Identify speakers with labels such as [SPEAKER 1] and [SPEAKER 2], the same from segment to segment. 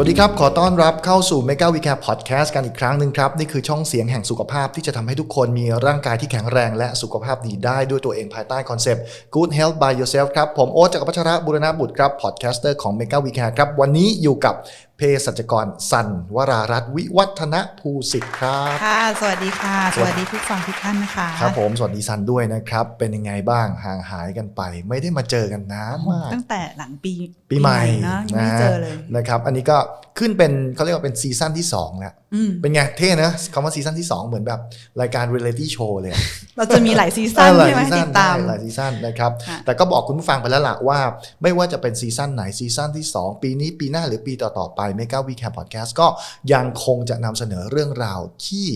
[SPEAKER 1] วัสดีครับ ขอต้อนรับเข้าสู่ Mega We Care Podcast กันอีกครั้งหนึ่งครับ นี่คือช่องเสียงแห่งสุขภาพที่จะทำให้ทุกคนมีร่างกายที่แข็งแรงและสุขภาพดีได้ด้วยตัวเองภายใต้คอนเซปต์ Good Health by Yourself ครับ ผมโอ๊ตจักรพัชระบุรณบุตรครับพอดแคสเตอร์ของ Mega We Care ครับ วันนี้อยู่กับ เภสัชกรสันวรารัตน์วิวัฒนภูสิทธิ์ครับ
[SPEAKER 2] ค่ะ สวัสดีค่ะ
[SPEAKER 1] ส
[SPEAKER 2] ส
[SPEAKER 1] วัส
[SPEAKER 2] วัสดีผู้ฟังทุกท่านนะคะ
[SPEAKER 1] ครับผมสวัสดีซันด้วยนะครับ เป็นยังไงบ้างห่างหายกันไป ไม่ได้มาเจอกันนานมาก
[SPEAKER 2] ตั้งแต่หลังปี
[SPEAKER 1] ปีใหม่
[SPEAKER 2] เนอะยังไม่เจอเลย
[SPEAKER 1] นะครับ อันนี้ก็ขึ้นเป็นเขาเรียกว่าเป็นซีซั่นที่2แล้ว
[SPEAKER 2] อืม
[SPEAKER 1] เป็นไงเท่นะคำว่าซีซั่นที่ 2 เหมือนแบบรายการเรียลลิตี้โชว์เลยอะ
[SPEAKER 2] เราจะมีหลายซีซั่น
[SPEAKER 1] หลาย
[SPEAKER 2] ใช่ไหม
[SPEAKER 1] ซีซั่
[SPEAKER 2] ติดตาม
[SPEAKER 1] ใช่หลายซีซั่นนะครับ
[SPEAKER 2] ค่ะ
[SPEAKER 1] แต่ก็บอกคุณผู้ฟังไปแล้วล่ะว่า ไม่ว่าจะเป็นซีซั่นไหนซีซั่นที่ 2 ปีนี้ปีหน้าหรือปีต่อ ๆ ไป Mega We Care Podcast ก็ยังคงจะนำเสนอเรื่องราวที่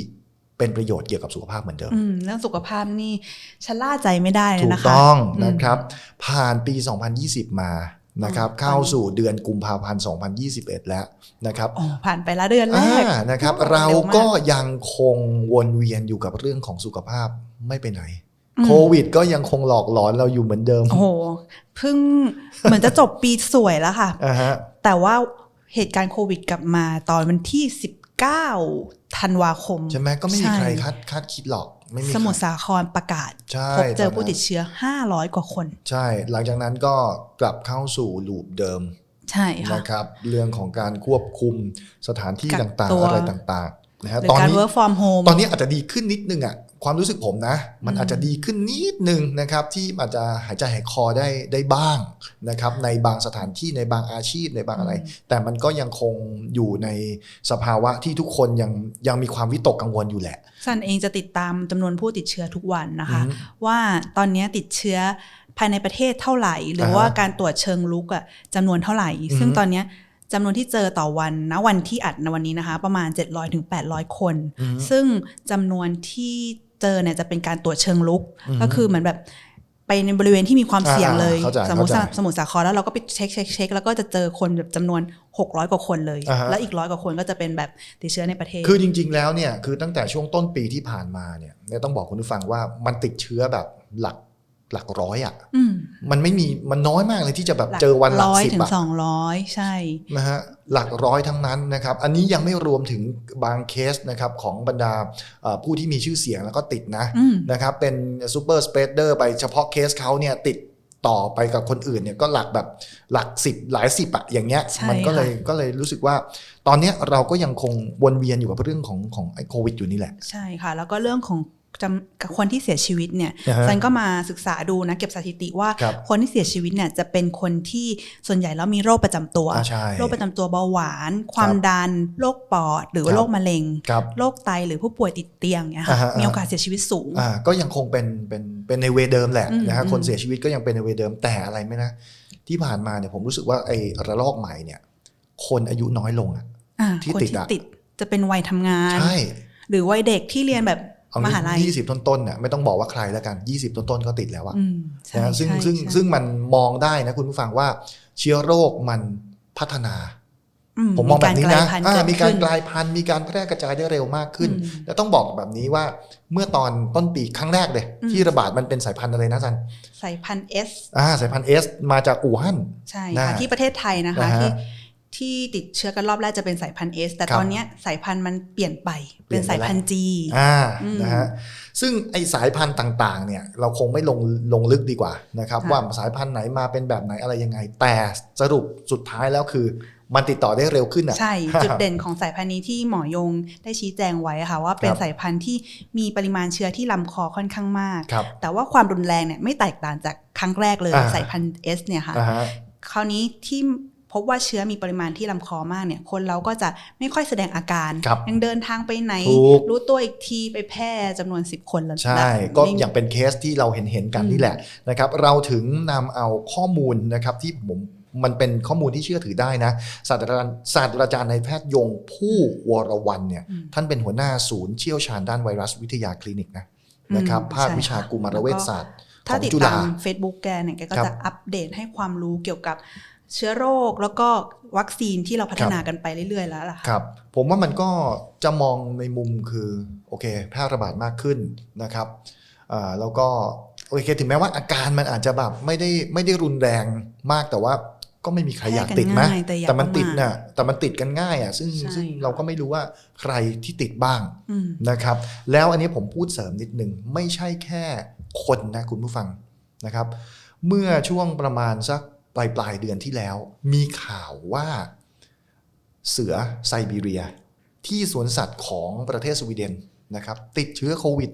[SPEAKER 1] เป็นประโยชน์เกี่ยวกับสุขภาพเหมือนเดิม
[SPEAKER 2] อืมเรื่องสุขภาพนี่ชะล่าใจไม่ได้เลย
[SPEAKER 1] ถูก
[SPEAKER 2] นะคะ
[SPEAKER 1] ต้อง
[SPEAKER 2] อืม
[SPEAKER 1] นะครับ ผ่านปี 2020 มา นะครับ
[SPEAKER 2] อืม
[SPEAKER 1] เข้าสู่เดือนกุมภาพันธ์ 2021 แล้วนะครับ
[SPEAKER 2] อ๋อผ่านไปแล้วเดือนแร
[SPEAKER 1] อ่ากนะครับ
[SPEAKER 2] โอ้
[SPEAKER 1] เรา
[SPEAKER 2] เร็วมาก
[SPEAKER 1] ก็ยังคงวนเวียนอยู่กับเรื่องของสุขภาพไม่ไปไหน
[SPEAKER 2] อืม
[SPEAKER 1] โควิด ก็ยังคงหลอกหลอนเราอยู่เหมือนเดิม
[SPEAKER 2] โอ้โหเพิ่งเหมือนจะจบปีสวยแล้วค่ะ
[SPEAKER 1] อ่าฮะ
[SPEAKER 2] แต่ว่าเหตุการณ์โควิดกลับมาตอนวันที่ 19ธันวาคม
[SPEAKER 1] ใช่ไหมก็ไม่มี
[SPEAKER 2] ใช่
[SPEAKER 1] ใครคาดคาดคิดหรอก ไม่มี
[SPEAKER 2] สมุทร
[SPEAKER 1] ใคร
[SPEAKER 2] สาครประกาศ
[SPEAKER 1] ใช่
[SPEAKER 2] พบเจอ
[SPEAKER 1] ตนนั้น
[SPEAKER 2] ผู้ติดเชื้อ 500 กว่าคน
[SPEAKER 1] ใช่ หลังจากนั้นก็กลับเข้าสู่ลูปเดิม
[SPEAKER 2] ใช่ค่ะ
[SPEAKER 1] นะครับเรื่องของการควบคุมสถานที่
[SPEAKER 2] กัก
[SPEAKER 1] ต่าง
[SPEAKER 2] ตั
[SPEAKER 1] ๆ
[SPEAKER 2] ว
[SPEAKER 1] อะไรต่างๆนะฮะ
[SPEAKER 2] หรือ
[SPEAKER 1] ตอน
[SPEAKER 2] การ
[SPEAKER 1] นี้
[SPEAKER 2] work from home
[SPEAKER 1] ตอนนี้อาจจะดีขึ้นนิดนึงอะ ความรู้สึกผมนะ มัน
[SPEAKER 2] อืม
[SPEAKER 1] อาจจะดีขึ้นนิดนึงนะครับที่อาจจะหายใจหายคอได้ได้บ้างนะครับในบางสถานที่ในบางอาชีพในบางอะไร แต่มันก็ยังคงอยู่ในสภาวะที่ทุกคนยังยังมีความวิตกกังวลอยู่แหละ
[SPEAKER 2] ซันเองจะติดตามจำนวนผู้ติดเชื้อทุกวันนะคะ
[SPEAKER 1] อืม
[SPEAKER 2] ว่าตอนนี้ติดเชื้อภายในประเทศเท่าไหร่ หรือ
[SPEAKER 1] อ่าฮะ
[SPEAKER 2] ว่าการตรวจเชิงลุกอะจำนวนเท่าไหร่
[SPEAKER 1] อือฮึ
[SPEAKER 2] ซึ่งตอนเนี้ยจำนวนที่เจอต่อวันณวันที่อัดในวันนี้นะคะ ประมาณ 700-800ถึง800คน
[SPEAKER 1] อืม
[SPEAKER 2] ซึ่งจำนวนที่ เจอเนี่ยจะเป็นการตรวจเชิงลุก
[SPEAKER 1] อือฮึ
[SPEAKER 2] ก็คือเหมือนแบบไปในบริเวณที่มีความเสี่ยงเลย
[SPEAKER 1] อ่าเข้าใจ
[SPEAKER 2] สมมติ
[SPEAKER 1] เข้าใจ
[SPEAKER 2] สมุทรสาครแล้วเราก็ไปเช็คเช็คเช็คแล้วก็จะเจอคนแบบจำนวน 600 กว่าคนเลย
[SPEAKER 1] อ่าฮะ
[SPEAKER 2] แล้วอีกร้อยกว่าคนก็จะเป็นแบบติดเชื้อในประเทศ
[SPEAKER 1] คือจริง ๆ แล้วเนี่ยคือตั้งแต่ช่วงต้นปีที่ผ่านมาเนี่ยเนี่ยต้องบอกคุณผู้ฟังว่ามันติดเชื้อแบบหลัก หลักร้อยอะ
[SPEAKER 2] อืม
[SPEAKER 1] มันไม่มีมันน้อยมากเลยที่จะแบบเจอวันหลัก
[SPEAKER 2] ร้อย
[SPEAKER 1] สิบ
[SPEAKER 2] ถึง
[SPEAKER 1] อะ
[SPEAKER 2] สองร้อยใช่
[SPEAKER 1] นะฮะหลักร้อยทั้งนั้นนะครับ อันนี้ยังไม่รวมถึงบางเคสนะครับของบรรดาเอ่อผู้ที่มีชื่อเสียงแล้วก็ติดนะ
[SPEAKER 2] อืม
[SPEAKER 1] นะครับเป็นซูเปอร์สเปเดอร์ไปเฉพาะเคสเขาเนี่ยติดต่อไปกับคนอื่นเนี่ยก็หลักแบบหลักสิบหลายสิบอะอย่างเงี้ย
[SPEAKER 2] ใช่
[SPEAKER 1] มันก็เลย
[SPEAKER 2] ค่ะ
[SPEAKER 1] ก็เลยรู้สึกว่า ตอนเนี้ยเราก็ยังคงวนเวียนอยู่กับเรื่องของของไอ้โควิดอยู่นี่แหละ
[SPEAKER 2] ใช่ค่ะ แล้วก็เรื่องของ จำกับคนที่เสียชีวิตเนี่ย
[SPEAKER 1] อ่าฮะ
[SPEAKER 2] ซันก็มาศึกษาดูนะเก็บสถิติว่า
[SPEAKER 1] ครับ
[SPEAKER 2] คนที่เสียชีวิตเนี่ยจะเป็นคนที่ส่วนใหญ่แล้วมีโรคประจำตัว
[SPEAKER 1] อ่าใช่
[SPEAKER 2] โรคประจำตัวเบาหวาน ความดัน โรคปอด หรือว่า
[SPEAKER 1] ครับ
[SPEAKER 2] โรคมะเร็ง
[SPEAKER 1] ครับ
[SPEAKER 2] โรคไตหรือผู้ป่วยติดเตียงเนี่ยค่ะ
[SPEAKER 1] อ่าฮะ
[SPEAKER 2] มีโอกาสเสียชีวิตสูง
[SPEAKER 1] อ่าก็ยังคงเป็นเป็นเป็นในเวเดิมแหละ
[SPEAKER 2] อืม
[SPEAKER 1] นะฮะ
[SPEAKER 2] อืม
[SPEAKER 1] คนเสียชีวิตก็ยังเป็นในเวเดิมแต่อะไรไหมนะ ที่ผ่านมาเนี่ยผมรู้สึกว่าไอ้ระลอกใหม่เนี่ย คนอายุน้อยลงอะ
[SPEAKER 2] อ่า
[SPEAKER 1] ที่
[SPEAKER 2] คน
[SPEAKER 1] ติด
[SPEAKER 2] ที่
[SPEAKER 1] อะ
[SPEAKER 2] ติดจะเป็นวัยทำงาน
[SPEAKER 1] ใช่
[SPEAKER 2] หรือวัยเด็กที่เรียนแบบ
[SPEAKER 1] เอา
[SPEAKER 2] มหาลัย
[SPEAKER 1] ยี่สิบต้นๆเนี่ยไม่ต้องบอกว่าใครแล้วกัน 20 ต้นๆก็ติดแล้วอะ
[SPEAKER 2] อืมใช่
[SPEAKER 1] นะฮะซึ่ง
[SPEAKER 2] ใช่
[SPEAKER 1] ซึ่ง
[SPEAKER 2] ใช่
[SPEAKER 1] ซึ่งมันมองได้นะคุณผู้ฟังว่าเชื้อโรคมันพัฒนา ผมมองแบบนี้นะ
[SPEAKER 2] มีการกลายพันธุ์
[SPEAKER 1] อ่า
[SPEAKER 2] เกิด
[SPEAKER 1] มีการ
[SPEAKER 2] ขึ้น
[SPEAKER 1] กลายพันธุ์มีการแพร่กระจายได้เร็วมากขึ้น
[SPEAKER 2] อืม
[SPEAKER 1] และต้องบอกแบบนี้ว่าเมื่อตอนต้นปีครั้งแรกเลย
[SPEAKER 2] อืม
[SPEAKER 1] ที่ระบาดมันเป็นสายพันธุ์อะไรนะจัน
[SPEAKER 2] สายพันธุ์ S
[SPEAKER 1] อ่าสายพันธุ์เอสมาจากอู่ฮั่น
[SPEAKER 2] ใช่
[SPEAKER 1] นะ
[SPEAKER 2] ค่ะที่ประเทศไทยนะคะ
[SPEAKER 1] นะฮะ
[SPEAKER 2] ที่ ที่ติดเชื้อกันรอบแรกจะเป็นสายพันธุ์ S แต่
[SPEAKER 1] ครับ
[SPEAKER 2] ตอนเนี้ยสายพันธุ์มันเปลี่ยนไป
[SPEAKER 1] เปลี่
[SPEAKER 2] เป็
[SPEAKER 1] ย
[SPEAKER 2] น
[SPEAKER 1] นไป
[SPEAKER 2] สายพันธุ์ G
[SPEAKER 1] อ่า
[SPEAKER 2] อืม
[SPEAKER 1] นะฮะซึ่งไอสายพันธุ์ต่างๆ เนี่ยเราคงไม่ลงลงลึกดีกว่านะครับ
[SPEAKER 2] ค่ะ
[SPEAKER 1] ว่าสายพันธุ์ไหนมาเป็นแบบไหนอะไรยังไง แต่สรุปสุดท้ายแล้วคือมันติดต่อได้เร็วขึ้นอะ
[SPEAKER 2] ใช่ จุดเด่นของสายพันธุ์นี้ที่หมอยงได้ชี้แจงไว้ค่ะว่าเป็น
[SPEAKER 1] ครับ
[SPEAKER 2] สายพันธุ์ที่มีปริมาณเชื้อที่ลำคอค่อนข้างมาก
[SPEAKER 1] ครับ
[SPEAKER 2] แต่ว่าความรุนแรงเนี่ยไม่แตกต่างจากครั้งแรกเลย
[SPEAKER 1] อ่า
[SPEAKER 2] สายพันธุ์ S เนี่ยค่ะ
[SPEAKER 1] อ่าฮะ
[SPEAKER 2] คราวนี้ที่ พบว่าเชื้อมีปริมาณที่ลำคอมากเนี่ย คนเราก็จะไม่ค่อยแสดงอาการ
[SPEAKER 1] ครับ
[SPEAKER 2] ยังเดินทางไปไหน
[SPEAKER 1] ถูก
[SPEAKER 2] รู้ตัวอีกทีไปแพร่จำนวน 10 คนแล้ว
[SPEAKER 1] ใช่
[SPEAKER 2] แล้ว
[SPEAKER 1] ก็
[SPEAKER 2] ไม่
[SPEAKER 1] อย่างเป็นเคสที่เราเห็นเห็นๆกัน
[SPEAKER 2] อืม
[SPEAKER 1] นี่แหละนะครับ เราถึงนำเอาข้อมูลนะครับที่ผมมันเป็นข้อมูลที่เชื่อถือได้นะศาสตราจารย์ศาสตราจารย์ในายแพทย์ยงผู้วรวันเนี่ย
[SPEAKER 2] อืม
[SPEAKER 1] ท่านเป็นหัวหน้าศูนย์เชี่ยวชาญด้านไวรัสวิทยาคลินิกนะนะครับ
[SPEAKER 2] อืม
[SPEAKER 1] ภาค
[SPEAKER 2] ใช่
[SPEAKER 1] วิชา
[SPEAKER 2] ค่ะ
[SPEAKER 1] กุมารเวชศาสตร์ข
[SPEAKER 2] ถ้า
[SPEAKER 1] อง
[SPEAKER 2] ติด
[SPEAKER 1] จุ
[SPEAKER 2] ตา
[SPEAKER 1] ฬา
[SPEAKER 2] ม Facebook แกเนี่ยแกก็
[SPEAKER 1] ครับ
[SPEAKER 2] จะอัปเดตให้ความรู้เกี่ยวกับ เชื้อโรคแล้วก็วัคซีนที่เราพัฒนากันไปเรื่อย ๆ แล้วล่ะค่ะ
[SPEAKER 1] ครับ ผมว่ามันก็จะมองในมุมคือโอเคแพร่ระบาดมากขึ้นนะครับอ่าแล้วก็โอเคถึงแม้ว่าอาการมันอาจจะแบบไม่ได้ไม่ได้รุนแรงมากแต่ว่าก็ไม่มีใครอยาก
[SPEAKER 2] แพร่กัน
[SPEAKER 1] ติดนะ
[SPEAKER 2] ง่ายแต่อย่า
[SPEAKER 1] แต่มัน
[SPEAKER 2] ประมาท
[SPEAKER 1] ติดน่ะแต่มันติดกันง่ายอะซึ่ง
[SPEAKER 2] ใช่
[SPEAKER 1] ซึ่ง
[SPEAKER 2] ค่ะ
[SPEAKER 1] เราก็ไม่รู้ว่าใครที่ติดบ้าง
[SPEAKER 2] อืม
[SPEAKER 1] นะครับ แล้วอันนี้ผมพูดเสริมนิดนึงไม่ใช่แค่คนนะคุณผู้ฟังนะครับ เมื่อช่วงประมาณสัก ปลายปลายๆเดือนที่แล้ว มีข่าวว่าเสือไซบีเรีย ที่สวนสัตว์ของประเทศสวีเดนนะครับ ติดเชื้อโควิด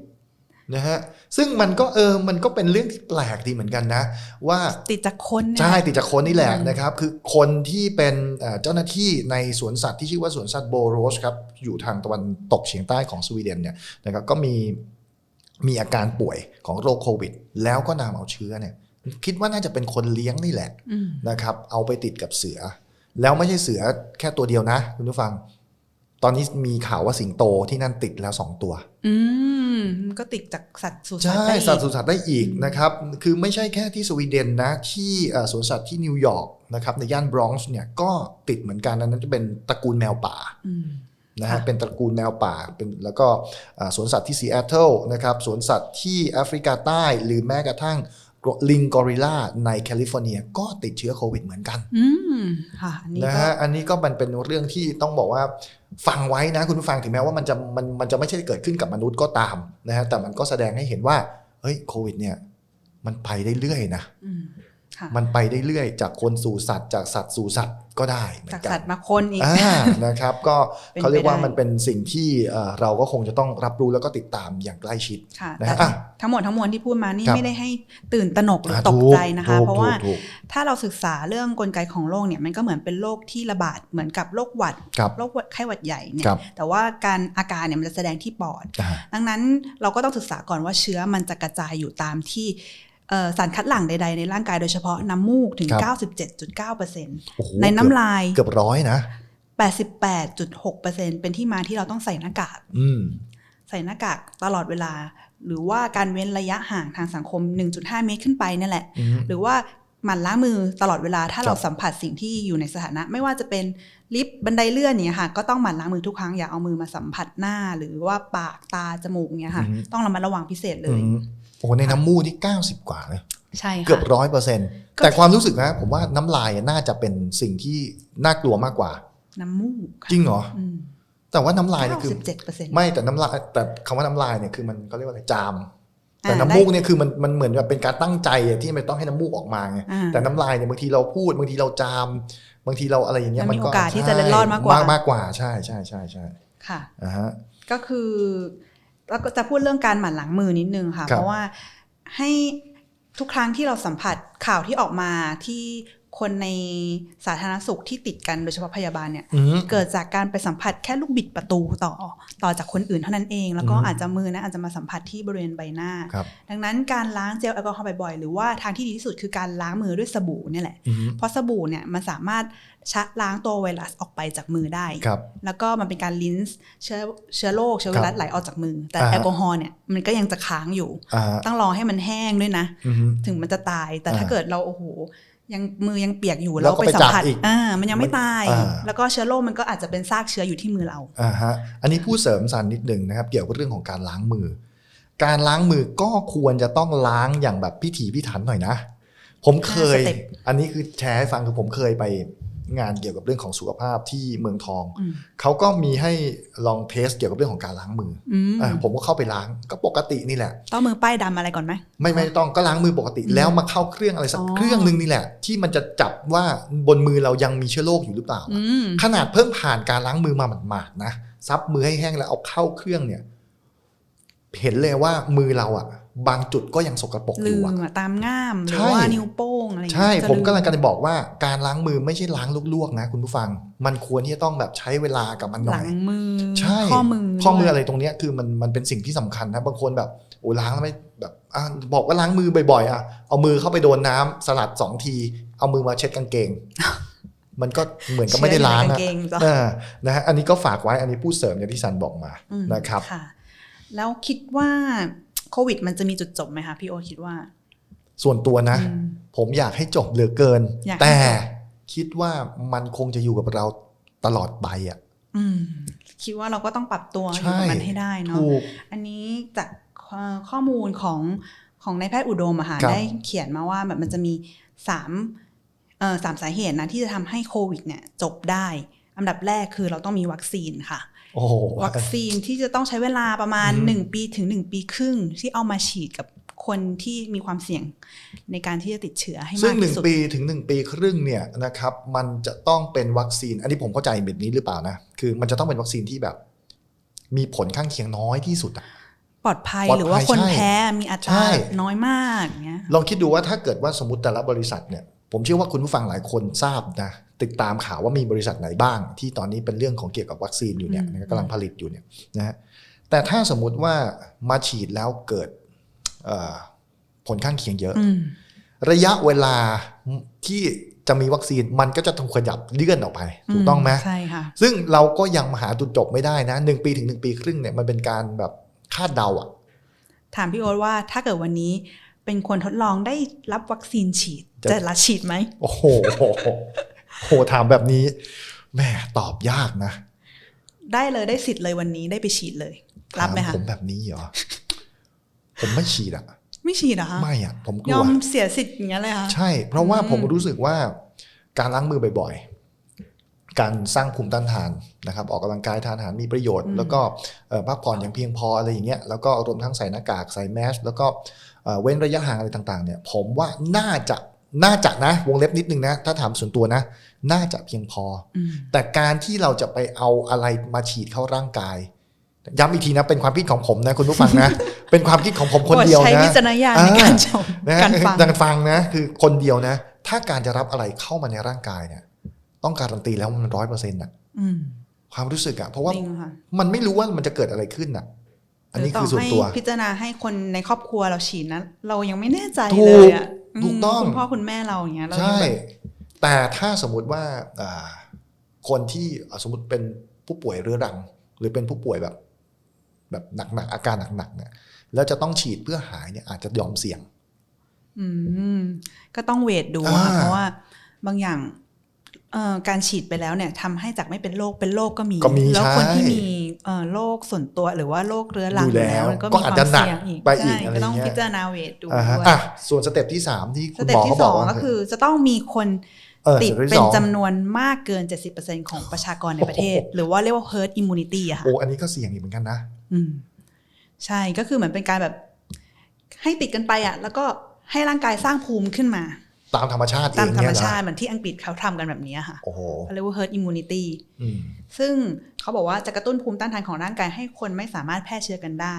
[SPEAKER 1] นะฮะซึ่งมันก็เออมันก็เป็นเรื่องที่แปลกดีเหมือนกันนะ ว่า
[SPEAKER 2] ติดจากคนเนี่ย
[SPEAKER 1] ใช่ติดจากคนนี่แหละ
[SPEAKER 2] อืม
[SPEAKER 1] นะครับ คือคนที่เป็นเอ่อเจ้าหน้าที่ในสวนสัตว์ที่ชื่อว่าสวนสัตว์โบโรสครับอยู่ทางตะวันตกเฉียงใต้ของสวีเดนเนี่ยนะครับก็มีมีอาการป่วยของโรคโควิด แล้วก็นำเอาเชื้อเนี่ย คิดว่าน่าจะเป็นคนเลี้ยงนี่แหละ
[SPEAKER 2] อืม
[SPEAKER 1] นะครับ เอาไปติดกับเสือ แล้วไม่ใช่เสือแค่ตัวเดียวนะคุณผู้ฟัง ตอนนี้มีข่าวว่าสิงโตที่นั่นติดแล้วสองตัว
[SPEAKER 2] อืมมันก็ติดจากสัตว์สู่สัต
[SPEAKER 1] ใช่
[SPEAKER 2] ว์ได้อีก
[SPEAKER 1] สัตว์สู่สัตว์ได้อีก
[SPEAKER 2] อืม
[SPEAKER 1] นะครับ คือไม่ใช่แค่ที่สวีเดนนะ ที่เอ่อสวนสัตว์ที่นิวยอร์กนะครับ ในย่านบรอนซ์เนี่ยก็ติดเหมือนกันอันนั้นจะเป็นตระกูลแมวป่า
[SPEAKER 2] อืม
[SPEAKER 1] นะฮะ
[SPEAKER 2] ค่ะ
[SPEAKER 1] เป็นตระกูลแมวป่าเป็นแล้วก็อ่าสวนสัตว์ที่ซีแอตเทิลนะครับสวนสัตว์ที่แอฟริกาใต้หรือแม้กระทั่ง ลิงกอริลลาในแคลิฟอร์เนียก็ติดเชื้อโควิดเหมือนกัน
[SPEAKER 2] อืมค่ะอันนี้
[SPEAKER 1] นะ
[SPEAKER 2] ก็
[SPEAKER 1] ฮะอันนี้ก็มันเป็นเรื่องที่ต้องบอกว่าฟังไว้นะคุณผู้ฟังถึงแม้ว่ามันจะมันมันจะไม่ใช่เกิดขึ้นกับมนุษย์ก็ตามนะฮะแต่มันก็แสดงให้เห็นว่าเฮ้ยโควิดเนี่ยมันไปได้เรื่อยนะ
[SPEAKER 2] อืมค่ะ
[SPEAKER 1] มันไปได้เรื่อยจากคนสู่สัตว์จากสัตว์สู่สัตว์ ก็ได้เหมือ
[SPEAKER 2] จาก
[SPEAKER 1] นกั
[SPEAKER 2] สั
[SPEAKER 1] น
[SPEAKER 2] ตว์มาคนอีก
[SPEAKER 1] อ่านะครับ ก็
[SPEAKER 2] เป็นไปได้
[SPEAKER 1] เขาเรียกว่ามันเป็นสิ่งที่เอ่อเราก็คงจะต้องรับรู้แล้วก็ติดตามอย่างใกล้ชิด
[SPEAKER 2] ค่ะ
[SPEAKER 1] นะ
[SPEAKER 2] แต่
[SPEAKER 1] ฮะอะ
[SPEAKER 2] ทั้งหมดทั้งมวลที่พูดมานี่
[SPEAKER 1] ครับ
[SPEAKER 2] ไม่ได้ให้ตื่นตระหนกหรือ
[SPEAKER 1] อ่า
[SPEAKER 2] ตก
[SPEAKER 1] ถูก
[SPEAKER 2] ใจนะคะ
[SPEAKER 1] ถูก
[SPEAKER 2] เพราะว่า
[SPEAKER 1] ถูก
[SPEAKER 2] ถ้าเราศึกษาเรื่องกลไกของโรคเนี่ยมันก็เหมือนเป็นโรคที่ระบาดเหมือนกับโรคหวัด
[SPEAKER 1] ครับ
[SPEAKER 2] โรคหวัดไข้หวัดใหญ่เนี่ย
[SPEAKER 1] ครับ
[SPEAKER 2] แต่ว่าการอาการเนี่ยมันจะแสดงที่ปอด
[SPEAKER 1] อ่า
[SPEAKER 2] ดังนั้นเราก็ต้องศึกษาก่อนว่าเชื้อมันจะกระจายอยู่ตามที่เอ่อ สารคัดหลั่งใด ๆ ในร่างกายโดยเฉพาะน้ำมูกถึง
[SPEAKER 1] ครับ
[SPEAKER 2] 97.9%
[SPEAKER 1] โอ้โห
[SPEAKER 2] ในน้ำลาย
[SPEAKER 1] เกือบร้อยนะ
[SPEAKER 2] 88.6%เป็นที่มาที่เราต้องใส่หน้ากาก
[SPEAKER 1] อืม
[SPEAKER 2] ใส่หน้ากากตลอดเวลา หรือว่าการเว้นระยะห่างทางสังคม 1.5 เมตรขึ้นไปนั่นแหละ
[SPEAKER 1] อืม
[SPEAKER 2] หรือว่าหมั่นล้างมือตลอดเวลาถ้า
[SPEAKER 1] ครับ
[SPEAKER 2] เราสัมผัสสิ่งที่อยู่ในสถานะ ไม่ว่าจะเป็นลิฟต์บันไดเลื่อนเนี่ยค่ะก็ต้องหมั่นล้างมือทุกครั้งอย่าเอามือมาสัมผัสหน้า หรือว่าปากตาจมูกเนี่ยค่ะ
[SPEAKER 1] อืม
[SPEAKER 2] ต้องระมัดระวังพิเศษเล
[SPEAKER 1] อื
[SPEAKER 2] ย
[SPEAKER 1] ม โอ้โหในน้ำมูกที่ 90 กว่าเลย
[SPEAKER 2] ใช่ค่ะ
[SPEAKER 1] เกือบร้อยเปอร์เซ็นต์
[SPEAKER 2] ก็
[SPEAKER 1] แต่ความรู้สึกนะ ผมว่าน้ำลายน่าจะเป็นสิ่งที่น่ากลัวมากกว่า
[SPEAKER 2] น้ำมูกค่ะ
[SPEAKER 1] จริงเหรอ
[SPEAKER 2] อืม
[SPEAKER 1] แต่ว่าน้ำลายเนี่ยคือ
[SPEAKER 2] 97เปอร์เซ็นต์
[SPEAKER 1] ไม่แต่น้ำลายแต่คำว่าน้ำลายเนี่ยคือมันเขาเรียกว่าอะไรจาม แต่
[SPEAKER 2] อ่า
[SPEAKER 1] น้ำมูกเนี่ยคือมันมันเหมือนกับเป็นการตั้งใจอะที่ไม่ต้องให้น้ำมูกออกมาไง
[SPEAKER 2] อ่า
[SPEAKER 1] แต่น้ำลายเนี่ยบางทีเราพูดบางทีเราจาม บางทีเราอะไรอย่างเงี้ย
[SPEAKER 2] มันมี
[SPEAKER 1] มันก็
[SPEAKER 2] โอกาสที่จะเล็ด
[SPEAKER 1] ใช่
[SPEAKER 2] รอดมากกว่า
[SPEAKER 1] มากกว่าใช่ใช่ใช่ใช่
[SPEAKER 2] ค่ะ
[SPEAKER 1] อ่าฮะ
[SPEAKER 2] ก็คือ แล้วก็จะพูดเรื่องการหมั่นล้างมือนิดนึงค่ะ
[SPEAKER 1] ครับ
[SPEAKER 2] เพราะว่าให้ทุกครั้งที่เราสัมผัสข่าวที่ออกมาที่ คนในสาธารณสุขที่ติดกันโดยเฉพาะพยาบาลเนี่ย
[SPEAKER 1] อืม
[SPEAKER 2] เกิดจากการไปสัมผัสแค่ลูกบิดประตูต่อต่อจากคนอื่นเท่านั้นเอง แล้วก็
[SPEAKER 1] อืม
[SPEAKER 2] อาจจะมือนะอาจจะมาสัมผัสที่บริเวณใบหน้า
[SPEAKER 1] ครับ
[SPEAKER 2] ดังนั้นการล้างเจลแอลกอฮอล์บ่อยๆ หรือว่าทางที่ดีที่สุดคือการล้างมือด้วยสบู่เนี่ยแหละ
[SPEAKER 1] อืม
[SPEAKER 2] เพราะสบู่เนี่ยมันสามารถชะล้างตัวไวรัสออกไปจากมือได้
[SPEAKER 1] ครับ
[SPEAKER 2] แล้วก็มันเป็นการลินส์เชื้อเชื้อโรคเชื้อไวรัสไหลออกจากมือ แต่
[SPEAKER 1] อ่าฮะ
[SPEAKER 2] แอลกอฮอล์เนี่ยมันก็ยังจะค้างอยู่
[SPEAKER 1] อ่าฮะ
[SPEAKER 2] ต้องรอให้มันแห้งด้วยนะ
[SPEAKER 1] อืม
[SPEAKER 2] ถึงมันจะตายแต่ถ้า
[SPEAKER 1] อ่า
[SPEAKER 2] เกิดเราโอ้โห ยังมือยังเปียกอยู่
[SPEAKER 1] แล้
[SPEAKER 2] แล้ว
[SPEAKER 1] วก็
[SPEAKER 2] ไปสัมผัส
[SPEAKER 1] ไปจับอีก
[SPEAKER 2] อ่ามันยังไม่ตาย
[SPEAKER 1] อ่า
[SPEAKER 2] แล้วก็เชื้อโรคมันก็อาจจะเป็นซากเชื้ออยู่ที่มือเรา
[SPEAKER 1] อ่าฮะอันนี้พูดเสริมสันนิดหนึ่งนะครับ เกี่ยวกับเรื่องของการล้างมือ การล้างมือก็ควรจะต้องล้างอย่างแบบพิถีพิถันหน่อยนะ ผมเคย
[SPEAKER 2] ห้าสเต็ป
[SPEAKER 1] อันนี้คือแชร์ให้ฟังคือผมเคยไป งานเกี่ยวกับเรื่องของสุขภาพที่เมืองทอง
[SPEAKER 2] อืม
[SPEAKER 1] เขาก็มีให้ลองเทสเกี่ยวกับเรื่องของการล้างมือ
[SPEAKER 2] อืม
[SPEAKER 1] ออะผมก็เข้าไปล้างก็ปกตินี่แหละ
[SPEAKER 2] ต้องมือป้ายดำอะไรก่อนไหม
[SPEAKER 1] ไม่ไม่ต้องก็ล้างมือปกติ
[SPEAKER 2] อืม
[SPEAKER 1] แล้วมาเข้าเครื่องอะไรสัก
[SPEAKER 2] อ๋อ
[SPEAKER 1] เครื่องหนึ่งนี่แหละ ที่มันจะจับว่าบนมือเรายังมีเชื้อโรคอยู่หรือเปล่า
[SPEAKER 2] อืม
[SPEAKER 1] ขนาดเพิ่งผ่านการล้างมือมาหมาดๆนะซับมือให้แห้งแล้วเอาเข้าเครื่องเนี่ย เห็นเลยว่ามือเราอะบางจุดก็ยังสกรปรกอ
[SPEAKER 2] ลื
[SPEAKER 1] ยู่
[SPEAKER 2] ม
[SPEAKER 1] อะ
[SPEAKER 2] อะตามง่ามห
[SPEAKER 1] ใช่
[SPEAKER 2] รือว่านิ้วโป้งอะไรอย่าง
[SPEAKER 1] ใช่
[SPEAKER 2] เงี้ยจะ
[SPEAKER 1] ผม
[SPEAKER 2] ลื
[SPEAKER 1] กำลังจะบอกว่าการล้างมือไม่ใช่ล้างลวกๆนะคุณผู้ฟัง มันควรที่จะต้องแบบใช้เวลากับมันห
[SPEAKER 2] ห
[SPEAKER 1] น่
[SPEAKER 2] ลั
[SPEAKER 1] อย
[SPEAKER 2] งมือ
[SPEAKER 1] ใช่
[SPEAKER 2] ข้อมือ
[SPEAKER 1] ข้อมือ
[SPEAKER 2] ด้วย
[SPEAKER 1] อะไรตรงเนี้ยคือมันมันเป็นสิ่งที่สำคัญนะบางคนแบบโอ้ล้างแล้วไม่แบบอะบอกว่าล้างมือบ่อยๆอะเอามือเข้าไปโดนน้ำสลัดสองที เอามือมาเช็ดกางเกงมันก็เหมือนกับไม่ได้ล้าง
[SPEAKER 2] เชื้อ
[SPEAKER 1] อะ
[SPEAKER 2] อยู่ในกางเกงจ้ะ
[SPEAKER 1] เออนะฮะอันนี้ก็ฝากไว้อันนี้พูดเสริมอย่างที่ซันบอกมา
[SPEAKER 2] อืม
[SPEAKER 1] นะครับ
[SPEAKER 2] ค่ะแล้วคิดว่า โควิด มันจะมีจุดจบไหมคะพี่โอตคิดว่า
[SPEAKER 1] ส่วนตัวนะ
[SPEAKER 2] อืม
[SPEAKER 1] ผมอยากให้จบเหลือเกิน
[SPEAKER 2] อยากให้
[SPEAKER 1] แต่
[SPEAKER 2] จบ
[SPEAKER 1] คิดว่ามันคงจะอยู่กับเราตลอดไปอะ
[SPEAKER 2] อืมคิดว่าเราก็ต้องปรับตัวอยู่
[SPEAKER 1] ใช่
[SPEAKER 2] กับมันให้ได้เนาะ
[SPEAKER 1] ถูก
[SPEAKER 2] อันนี้จากเอ่อข้อมูลของของนายแพทย์อุดมอะค่ะ
[SPEAKER 1] ครับ
[SPEAKER 2] ได้เขียนมาว่าแบบมันจะมีสามเอ่อสามสาเหตุนะที่จะทำให้โควิดเนี่ยจบได้ อันดับแรกคือเราต้องมีวัคซีนค่ะ
[SPEAKER 1] โอ้โห
[SPEAKER 2] วัคซีนที่จะต้องใช้เวลาประมาณ
[SPEAKER 1] อืม
[SPEAKER 2] 1ปีถึง 1 ปีครึ่ง ที่เอามาฉีดกับคนที่มีความเสี่ยงในการที่จะติดเชื้อให้
[SPEAKER 1] ซึ่
[SPEAKER 2] มางก
[SPEAKER 1] หนึ่
[SPEAKER 2] ที่
[SPEAKER 1] ง
[SPEAKER 2] สุด
[SPEAKER 1] ปีถึงหนึ่งปีครึ่งเนี่ยนะครับมันจะต้องเป็นวัคซีน อันนี้ผมเข้าใจแบบนี้หรือเปล่านะ คือมันจะต้องเป็นวัคซีนที่แบบ มีผลข้างเคียงน้อยที่สุดอะ
[SPEAKER 2] ปลอดภัย
[SPEAKER 1] ปลอดภัย
[SPEAKER 2] หรือว่าคน
[SPEAKER 1] ใช่
[SPEAKER 2] แพ้มีอัต
[SPEAKER 1] ใช่
[SPEAKER 2] ราน้อยมากเงี้ย
[SPEAKER 1] ลองคิดดูว่าถ้าเกิดว่าสมมติแต่ละบริษัทเนี่ย ผมเชื่อว่าคุณผู้ฟังหลายคนทราบนะ ติดตามข่าวว่ามีบริษัทไหนบ้าง ที่ตอนนี้เป็นเรื่องของเกี่ยวกับวัคซีนอยู่เนี่ย
[SPEAKER 2] อืม
[SPEAKER 1] นะครับกำลังผลิตอยู่เนี่ยนะฮะแต่ถ้าสมมุติว่ามาฉีดแล้วเกิดเอ่อผลข้างเคียงเยอะ
[SPEAKER 2] อืม
[SPEAKER 1] ระยะเวลาที่จะมีวัคซีนมันก็จะถูกขยับเลื่อนออกไป ถูกต้องไหม
[SPEAKER 2] ใช่ค่ะ
[SPEAKER 1] ซึ่งเราก็ยังมาหาจุดจบไม่ได้นะหนึ่งปีถึงหนึ่งปีครึ่งเนี่ยมันเป็นการแบบคาดเดาอะ
[SPEAKER 2] ถามพี่โอ๊ตว่าถ้าเกิดวันนี้เป็นคนทดลองได้รับวัคซีนฉีด
[SPEAKER 1] จะ
[SPEAKER 2] จะรับฉีดไหม
[SPEAKER 1] โอ้โห โหถามแบบนี้แหม่ตอบยากนะ
[SPEAKER 2] ได้เลยได้สิทธิ์เลยวันนี้ได้ไปฉีดเลย รับไหม
[SPEAKER 1] ถา
[SPEAKER 2] คะ
[SPEAKER 1] ผมแบบนี้เหรอ ผมไม่ฉีดอะ
[SPEAKER 2] ไม่ฉีดเหรอคะ
[SPEAKER 1] ไม่อะผมก
[SPEAKER 2] ย
[SPEAKER 1] ลั
[SPEAKER 2] อ
[SPEAKER 1] ว
[SPEAKER 2] มเสียสิทธิ์อย่างเงี้ยเลยคะ
[SPEAKER 1] ใช่ เพราะว่า
[SPEAKER 2] อืม
[SPEAKER 1] ผมรู้สึกว่าการล้างมือบ่อยๆ การสร้างภูมิต้านทานนะครับ ออกกำลังกายทานอาหารมีประโยชน์ แล้วก็เอ่อพักผ่อนอย่างเพียงพออะไรอย่างเงี้ยแล้วก็รวมทั้งใส่หน้ากากใส่แมสแล้วก็เอ่อเว้นระยะห่างอะไรต่าง ๆ เนี่ย ผมว่าน่าจะน่าจะนะ วงเล็บนิดนึงนะ ถ้าถามส่วนตัวนะ น่าจะเพียงพอ
[SPEAKER 2] อืม
[SPEAKER 1] แต่การที่เราจะไปเอาอะไรมาฉีดเข้าร่างกาย ย้ำอีกทีนะ เป็นความคิดของผมนะคุณผู้ฟังนะ เป็นความคิดของผมคนเดียว
[SPEAKER 2] โปรดใช้
[SPEAKER 1] นะ
[SPEAKER 2] วิจารณญาณในการชม
[SPEAKER 1] นะฮะ
[SPEAKER 2] การฟัง
[SPEAKER 1] การฟังนะคือคนเดียวนะ ถ้าการจะรับอะไรเข้ามาในร่างกายเนี่ย ต้องการันตีแล้วมันร้อยเปอร์เซ็นต์อะ
[SPEAKER 2] อืม
[SPEAKER 1] ความรู้สึกอะเพราะว่า
[SPEAKER 2] จริงค่ะ
[SPEAKER 1] มันไม่รู้ว่ามันจะเกิดอะไรขึ้นอะอันนี้คือส่วน
[SPEAKER 2] ให้
[SPEAKER 1] ตัว
[SPEAKER 2] พิจารณาให้คนในครอบครัวเราฉีดนะเรายังไม่แน่ใจ
[SPEAKER 1] ถูก
[SPEAKER 2] เลยอะ
[SPEAKER 1] ถูกต้อง
[SPEAKER 2] มคุณพ่อคุณแม่เราอย่างเงี้ยเรายัง
[SPEAKER 1] ใช่
[SPEAKER 2] แบบ
[SPEAKER 1] แต่ถ้าสมมุติว่าอ่าคนที่อ่าสมมติเป็นผู้ป่วยเรื้อรัง หรือเป็นผู้ป่วยแบบ แบบหนักๆอาการหนักๆเนี่ยแล้วจะต้องฉีดเพื่อหายเนี่ยอาจจะยอมเสี่ยง
[SPEAKER 2] อืมก็ต้องเวทดูอะค่ะ
[SPEAKER 1] อ่า
[SPEAKER 2] เพราะว่าบางอย่างเอ่อการฉีดไปแล้วเนี่ยทำให้จากไม่เป็นโรคเป็นโรคก็มี
[SPEAKER 1] ก็มี
[SPEAKER 2] แล้ว
[SPEAKER 1] ใช่
[SPEAKER 2] คนที่มีเอ่อโรคส่วนตัวหรือว่าโรคเรื้อรัง
[SPEAKER 1] อยู่แล้ว
[SPEAKER 2] มันก็
[SPEAKER 1] ก็
[SPEAKER 2] มี
[SPEAKER 1] อาจ
[SPEAKER 2] ควา
[SPEAKER 1] จะ
[SPEAKER 2] ม
[SPEAKER 1] หนัก
[SPEAKER 2] เสี่ยงอีก
[SPEAKER 1] ไปอีก
[SPEAKER 2] ใช่
[SPEAKER 1] อะไร
[SPEAKER 2] ก็ต้อง
[SPEAKER 1] เงี้ย
[SPEAKER 2] พิจารณาเวทดู
[SPEAKER 1] อ่าฮะ
[SPEAKER 2] ด้วย
[SPEAKER 1] อะส่วนสเต็ปที่สามที่
[SPEAKER 2] ส
[SPEAKER 1] คุณ
[SPEAKER 2] เต็
[SPEAKER 1] ห
[SPEAKER 2] ป
[SPEAKER 1] มอ
[SPEAKER 2] ที่
[SPEAKER 1] เขา
[SPEAKER 2] ส
[SPEAKER 1] บ
[SPEAKER 2] อ
[SPEAKER 1] อก
[SPEAKER 2] ง
[SPEAKER 1] ว่า
[SPEAKER 2] ก็คือจะต้องมีคน
[SPEAKER 1] เออ
[SPEAKER 2] ติด
[SPEAKER 1] สต็ปที่
[SPEAKER 2] เป็น
[SPEAKER 1] สอง
[SPEAKER 2] จำนวนมากเกิน 70%ของประชากรในประเทศ หรือว่าเรียกว่า herd immunity อะค่ะ
[SPEAKER 1] โอ้อันนี้ก็เสี่ยงอีกเหมือนกันนะ
[SPEAKER 2] อืมใช่ก็คือเหมือนเป็นการแบบ ให้ติดกันไปอะแล้วก็ให้ร่างกายสร้างภูมิขึ้นมา
[SPEAKER 1] ตามธรรมชาติเอ
[SPEAKER 2] ตาม
[SPEAKER 1] ง
[SPEAKER 2] ธรร
[SPEAKER 1] เนี่
[SPEAKER 2] ม
[SPEAKER 1] ย
[SPEAKER 2] ชาติ
[SPEAKER 1] นะ
[SPEAKER 2] เหมือนที่อังกฤษเขาทำกันแบบนี้ค่ะ
[SPEAKER 1] โอ้โห
[SPEAKER 2] เขาเรียกว่า herd immunity
[SPEAKER 1] อืม
[SPEAKER 2] ซึ่งเขาบอกว่าจะกระตุ้นภูมิต้านทานของร่างกายให้คนไม่สามารถแพร่เชื้อกันได้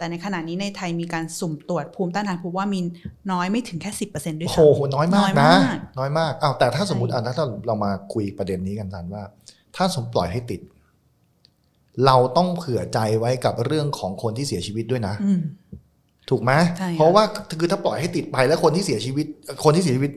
[SPEAKER 2] แต่ในขณะนี้ในไทยมีการสุ่มตรวจภูมิต้านทานพบว่ามีน้อยไม่ถึงแค่สิบเปอร์เซ็นต์ด้วย
[SPEAKER 1] โอ้โห
[SPEAKER 2] ซ้ำ
[SPEAKER 1] น้อยมาก
[SPEAKER 2] น้
[SPEAKER 1] นะ
[SPEAKER 2] อยมาก
[SPEAKER 1] น้อยมากอ้าวแต่ถ้าสมมติ
[SPEAKER 2] ใช่
[SPEAKER 1] อะถ้าเรามาคุยประเด็นนี้กันทันว่า ถ้าสมมติปล่อยให้ติด เราต้องเผื่อใจไว้กับเรื่องของคนที่เสียชีวิตด้วยนะ
[SPEAKER 2] อืม
[SPEAKER 1] ถูกไหม
[SPEAKER 2] ใช่ค่ะ
[SPEAKER 1] เพราะว่าคือถ้าปล่อยให้ติดไปแล้วคนที่เสียชีวิต คนที่เสียชีวิต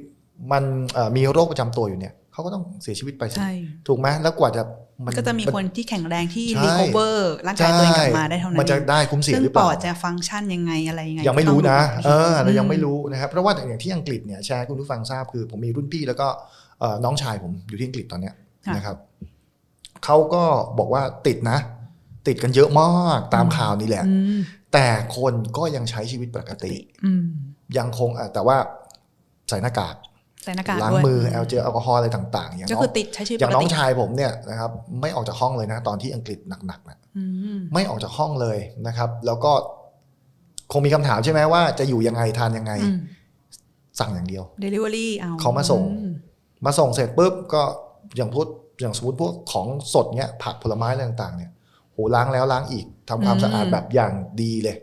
[SPEAKER 1] มันเอ่อมีโรคประจำตัวอยู่เนี่ย เขาก็ต้องเสียชีวิตไปสิ
[SPEAKER 2] ใช่
[SPEAKER 1] ถูกไหมแล้วกว่าจะมัน
[SPEAKER 2] ก็จะมีคนที่แข็งแรงที่
[SPEAKER 1] ใช่
[SPEAKER 2] recover ร่างกายตัวเองกลับมาได้เท่านั้น
[SPEAKER 1] มันจะ
[SPEAKER 2] เอง
[SPEAKER 1] ได้คุ้มเสีย
[SPEAKER 2] ซึ่ง
[SPEAKER 1] หรือเป
[SPEAKER 2] ป
[SPEAKER 1] ล่า
[SPEAKER 2] อดจะฟังก์ชันยังไงอะไรยังไง
[SPEAKER 1] ยังไม่รู้นะ
[SPEAKER 2] ก็
[SPEAKER 1] เอ
[SPEAKER 2] ต้ง
[SPEAKER 1] อ
[SPEAKER 2] ดู
[SPEAKER 1] เรายังไม่รู้นะครับเพราะว่าอย่างที่อังกฤษเนี่ยแชร์ให้คุณผู้ฟังทราบคือ ผมมีรุ่นพี่แล้วก็เอ่อน้องชายผมอยู่ที่อังกฤษตอนเนี้ย
[SPEAKER 2] ค่ะ
[SPEAKER 1] นะครับเขาก็บอกว่าติดนะ ติดกันเยอะมากตามข่าวนี่แหละ
[SPEAKER 2] อืม
[SPEAKER 1] แต่คนก็ยังใช้ชีวิตปกติ
[SPEAKER 2] อืม
[SPEAKER 1] ยังคงอะแต่ว่าใส่หน้ากาก
[SPEAKER 2] ใส่หน้ากาก
[SPEAKER 1] ล้าง
[SPEAKER 2] ด้วย
[SPEAKER 1] มือแอลเจลแอลกอฮอล์อะไรต่างๆอย่าง
[SPEAKER 2] ก็
[SPEAKER 1] น้อ
[SPEAKER 2] คืองติดใช้ชีวิต
[SPEAKER 1] อย่า
[SPEAKER 2] ป
[SPEAKER 1] ง
[SPEAKER 2] ก
[SPEAKER 1] น้อง
[SPEAKER 2] ติ
[SPEAKER 1] ชายผมเนี่ยนะครับไม่ออกจากห้องเลยนะ ตอนที่อังกฤษหนักๆนะ
[SPEAKER 2] อืม
[SPEAKER 1] ไม่ออกจากห้องเลยนะครับ แล้วก็คงมีคำถามใช่ไหมว่าจะอยู่ยังไงทานยังไง
[SPEAKER 2] อืม
[SPEAKER 1] สั่งอย่างเดียว
[SPEAKER 2] delivery เอา
[SPEAKER 1] เขามาส่ง
[SPEAKER 2] อืม
[SPEAKER 1] มาส่งเสร็จปุ๊บก็อย่างพูดอย่างสมมติพวกของสดเนี้ยผักผลไม้อะไรต่างๆ เนี่ยโหล้างแล้วล้างอีกทำความสะอาดแบบอย่างดีเลย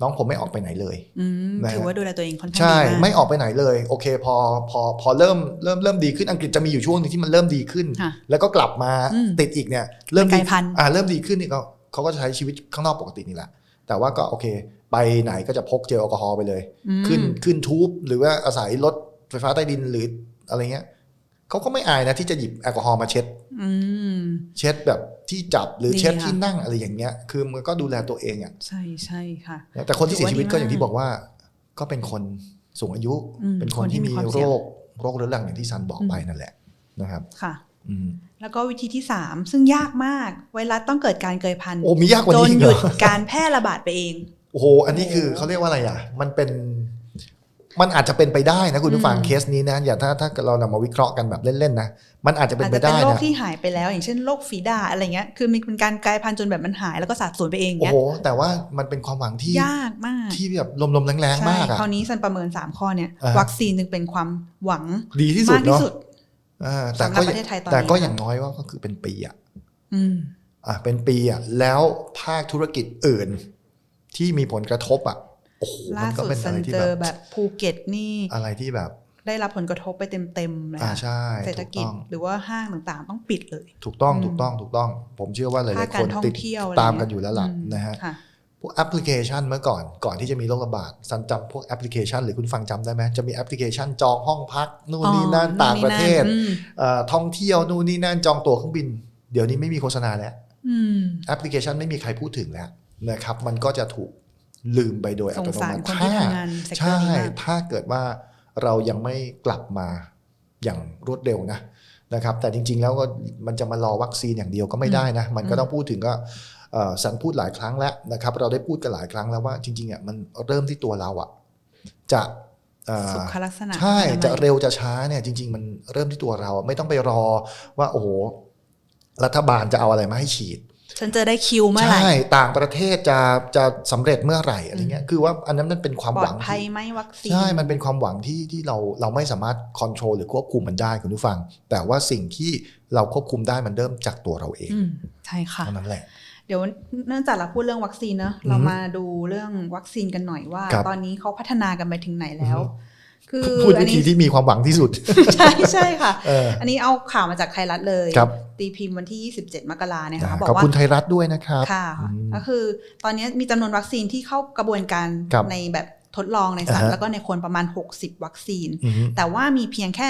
[SPEAKER 1] น้องผมไม่ออกไปไหนเลย
[SPEAKER 2] อืม
[SPEAKER 1] นะฮะ
[SPEAKER 2] ถือว่าดูแลตัวเองค่อนข้าง
[SPEAKER 1] ใช่
[SPEAKER 2] ดีมาก
[SPEAKER 1] ไม่ออกไปไหนเลย โอเค พอพอพอเริ่มเริ่มเริ่มดีขึ้นอังกฤษจะมีอยู่ช่วงหนึงที่มันเริ่มดีขึ้น
[SPEAKER 2] ค่ะ
[SPEAKER 1] แล้วก็กลับมา
[SPEAKER 2] อืม
[SPEAKER 1] ติดอีกเนี่ย เริ่ม
[SPEAKER 2] เป็น
[SPEAKER 1] ดี
[SPEAKER 2] กลายพันธุ์
[SPEAKER 1] อ่าเริ่มดีขึ้นนี่ก็เขาก็จะใช้ชีวิตข้างนอกปกตินี่แหละแต่ว่าก็โอเค ไปไหนก็จะพกเจลแอลกอฮอล์ไปเลย
[SPEAKER 2] อืม
[SPEAKER 1] ขึ้นขึ้นทูบหรือว่าอาศัยรถไฟฟ้าใต้ดินหรืออะไรเงี้ย เขาก็ไม่อายนะที่จะหยิบแอลกอฮอล์มาเช็ด
[SPEAKER 2] อืม
[SPEAKER 1] เช็ดแบบที่จับหรือ
[SPEAKER 2] ดี
[SPEAKER 1] เช็ด
[SPEAKER 2] ค่ะ
[SPEAKER 1] ที่นั่งอะไรอย่างเงี้ย คือมันก็ดูแลตัวเองอะ
[SPEAKER 2] ใช่ใช่ค่ะ
[SPEAKER 1] แต่คนที่เสียชีวิต
[SPEAKER 2] ถือ
[SPEAKER 1] ก็
[SPEAKER 2] ว่าดี
[SPEAKER 1] อย่างที่
[SPEAKER 2] มาก
[SPEAKER 1] บอกว่า ก็เป็นคนสูงอายุ
[SPEAKER 2] อืม
[SPEAKER 1] เป็นคน
[SPEAKER 2] คนที่
[SPEAKER 1] ที่
[SPEAKER 2] มี
[SPEAKER 1] มี
[SPEAKER 2] ความ
[SPEAKER 1] โร
[SPEAKER 2] เสี่ยง
[SPEAKER 1] คโรคเรื้อรังอย่างที่ซันบอก
[SPEAKER 2] อืม
[SPEAKER 1] ไปนั่นแหละนะครับ
[SPEAKER 2] ค่ะ
[SPEAKER 1] อืม
[SPEAKER 2] แล้วก็วิธีที่สามซึ่งยากมาก ไวรัสต้องเกิดการเกยพันธุ์
[SPEAKER 1] โอ้มียากกว่า
[SPEAKER 2] จ
[SPEAKER 1] นี้
[SPEAKER 2] น
[SPEAKER 1] อีก
[SPEAKER 2] ห
[SPEAKER 1] เหร
[SPEAKER 2] ยุ
[SPEAKER 1] อ
[SPEAKER 2] ดการแพร่ระบาดไปเอง
[SPEAKER 1] โอ้โห อันนี้คือเขาเรียกว่าอะไรอะ มันเป็น มันอาจจะเป็นไปได้นะคุณผู้ฟัง
[SPEAKER 2] อืม
[SPEAKER 1] เคสนี้นะอย่าถ้าถ้าเรานำมาวิเคราะห์กันแบบเล่นๆนะมันอาจจะเป็น
[SPEAKER 2] อาจ
[SPEAKER 1] ไป
[SPEAKER 2] จะเป็น
[SPEAKER 1] ได้
[SPEAKER 2] โรค
[SPEAKER 1] นะ
[SPEAKER 2] ที่หายไปแล้ว อย่างเช่นโรคฝีดาดอะไรเงี้ยคือมันเป็นการกลายพันธุ์จนแบบมันหายแล้วก็สาบสูญไปเอง
[SPEAKER 1] โอ้
[SPEAKER 2] เงี้
[SPEAKER 1] โห
[SPEAKER 2] ย
[SPEAKER 1] แต่ว่ามันเป็นความหวังที่
[SPEAKER 2] ยากมาก
[SPEAKER 1] ที่แบบลมๆแรงๆ
[SPEAKER 2] ใช่
[SPEAKER 1] มากอะ
[SPEAKER 2] คราวนี้ซันประเมิน 3 ข้อเนี่ย
[SPEAKER 1] อ่าฮะ
[SPEAKER 2] วัคซีนจึงเป็นความหวัง
[SPEAKER 1] ดีที่สุด
[SPEAKER 2] มากที่
[SPEAKER 1] เนาะ
[SPEAKER 2] สุด
[SPEAKER 1] อ่าแต่
[SPEAKER 2] สำหรั
[SPEAKER 1] ก็
[SPEAKER 2] บประเทศไทยตอนนี้
[SPEAKER 1] แต่ก็อย่างน้อยว่าก็คือเป็นปีอะ
[SPEAKER 2] อืม
[SPEAKER 1] อะเป็นปีอะแล้วภาคธุรกิจอื่นที่มีผลกระทบอะ โอ้โหมั
[SPEAKER 2] ล่าน
[SPEAKER 1] ก็
[SPEAKER 2] สุด
[SPEAKER 1] เป็น
[SPEAKER 2] ซั
[SPEAKER 1] อะไร
[SPEAKER 2] น
[SPEAKER 1] ที่
[SPEAKER 2] เจ
[SPEAKER 1] แบ
[SPEAKER 2] อบแบบภูเก็ตนี่
[SPEAKER 1] อะไรที่แบบ
[SPEAKER 2] ได้รับผลกระทบไปเต็มๆเลย
[SPEAKER 1] อ่า
[SPEAKER 2] อะ
[SPEAKER 1] ใช่
[SPEAKER 2] เศรษฐ
[SPEAKER 1] ถูก
[SPEAKER 2] กิจ
[SPEAKER 1] ต้อง
[SPEAKER 2] หรือว่าห้างต่างๆ ต้องปิดเลย
[SPEAKER 1] ถูกต้อง
[SPEAKER 2] อืม
[SPEAKER 1] ถูกต้องถูกต้อง ผมเชื่อว่าห
[SPEAKER 2] ภา
[SPEAKER 1] ลา
[SPEAKER 2] ค
[SPEAKER 1] ยๆ
[SPEAKER 2] กา
[SPEAKER 1] ค
[SPEAKER 2] ร
[SPEAKER 1] น
[SPEAKER 2] ท่อง
[SPEAKER 1] ติด
[SPEAKER 2] เที่ยวอะไร
[SPEAKER 1] ตาม
[SPEAKER 2] เงี้
[SPEAKER 1] กันอยู่แล้วล่ะ
[SPEAKER 2] ม
[SPEAKER 1] นะฮะ
[SPEAKER 2] ค่ะ
[SPEAKER 1] พวกแอปพลิเคชันเมื่อก่อนก่อนที่จะมีโรคระบาดซันจำพวกแอปพลิเคชันหรือคุณฟังจำได้ไหมจะมีแอปพลิเคชันจองห้องพักนู่นนี่นั่น
[SPEAKER 2] อ๋อ
[SPEAKER 1] ต่างประเทศ
[SPEAKER 2] อืม
[SPEAKER 1] เอ่อท่องเที่ยวนู่นนี่นั่นจองตั๋วเครื่องบิน เดี๋ยวนี้ไม่มีโฆษณาแล้ว
[SPEAKER 2] อืม
[SPEAKER 1] แอปพลิเคชันไม่มีใครพูดถึงแล้วนะครับมันก็จะถูก ลืมไปโดยอั
[SPEAKER 2] สง
[SPEAKER 1] ตโน
[SPEAKER 2] สาร
[SPEAKER 1] มัติ
[SPEAKER 2] คนที่ทำงานเซกเตอ
[SPEAKER 1] ใช่
[SPEAKER 2] ร์นี้มาก
[SPEAKER 1] ถ้าเกิดว่าเรายังไม่กลับมาอย่างรวดเร็วนะนะครับ แต่จริง ๆ แล้วก็มันจะมารอวัคซีนอย่างเดียวก็ไม่ได้นะ มันก็ต้องพูดถึงก็เอ่อสันพูดหลายครั้งแล้วนะครับ เราได้พูดกันหลายครั้งแล้วว่าจริงๆอะมันเริ่มที่ตัวเราอะจะเอ่อ
[SPEAKER 2] สุขลักษณะ
[SPEAKER 1] ใช่
[SPEAKER 2] อนามัย
[SPEAKER 1] จะเร็วจะช้าเนี่ยจริง ๆ มันเริ่มที่ตัวเราไม่ต้องไปรอว่าโอ้โหรัฐบาลจะเอาอะไรมาให้ฉีด
[SPEAKER 2] ฉันจะได้คิวเมื่อไหร่
[SPEAKER 1] ใช่ ต่างประเทศจะจะสำเร็จเมื่อไหร่อะไรเงี้ย คือว่าอันนั้นมันเป็นความ
[SPEAKER 2] ปล
[SPEAKER 1] ห
[SPEAKER 2] อ
[SPEAKER 1] วั
[SPEAKER 2] ด
[SPEAKER 1] ง
[SPEAKER 2] ภัย
[SPEAKER 1] ที่
[SPEAKER 2] ไหมวัคซีน
[SPEAKER 1] ใช่ มันเป็นความหวังที่ที่เราเราไม่สามารถควบคุมหรือควบคุมมันได้คุณผู้ฟัง แต่ว่าสิ่งที่เราควบคุมได้มันเริ่มจากตัวเราเอง
[SPEAKER 2] อืมใช่ค่ะ
[SPEAKER 1] เท่านั้นแหละ
[SPEAKER 2] เดี๋ยวเนื่องจากเราพูดเรื่องวัคซีนเนอะ
[SPEAKER 1] อือฮึ
[SPEAKER 2] เรามาดูเรื่องวัคซีนกันหน่อยว่า
[SPEAKER 1] ครับ
[SPEAKER 2] ตอนนี้เขาพัฒนากันไปถึงไหนแล้ว
[SPEAKER 1] อือฮึ
[SPEAKER 2] คือ
[SPEAKER 1] พูด
[SPEAKER 2] อั
[SPEAKER 1] วิ
[SPEAKER 2] น
[SPEAKER 1] ธี
[SPEAKER 2] นี้
[SPEAKER 1] ที่มีความหวังที่สุด
[SPEAKER 2] ใช่ใช่ค่ะ
[SPEAKER 1] เออ
[SPEAKER 2] อันนี้เอาข่าวมาจากไทยรัฐเลย
[SPEAKER 1] ครับ
[SPEAKER 2] ตีพิมพ์วันที่ 27 มกราเนี่ยค่ะ
[SPEAKER 1] อ่า
[SPEAKER 2] บอ
[SPEAKER 1] ขอบ
[SPEAKER 2] กว่า
[SPEAKER 1] คุณไทยรัฐด้วยนะครับ
[SPEAKER 2] ค่ะ
[SPEAKER 1] อืม
[SPEAKER 2] ก็คือตอนนี้มีจำนวนวัคซีนที่เข้ากระบวนการ
[SPEAKER 1] ครับ
[SPEAKER 2] ในแบบทดลองในสัตว์
[SPEAKER 1] อ่าฮะ
[SPEAKER 2] แล้วก็ในคนประมาณ 60 วัคซีน
[SPEAKER 1] อืม
[SPEAKER 2] แต่ว่ามีเพียงแค่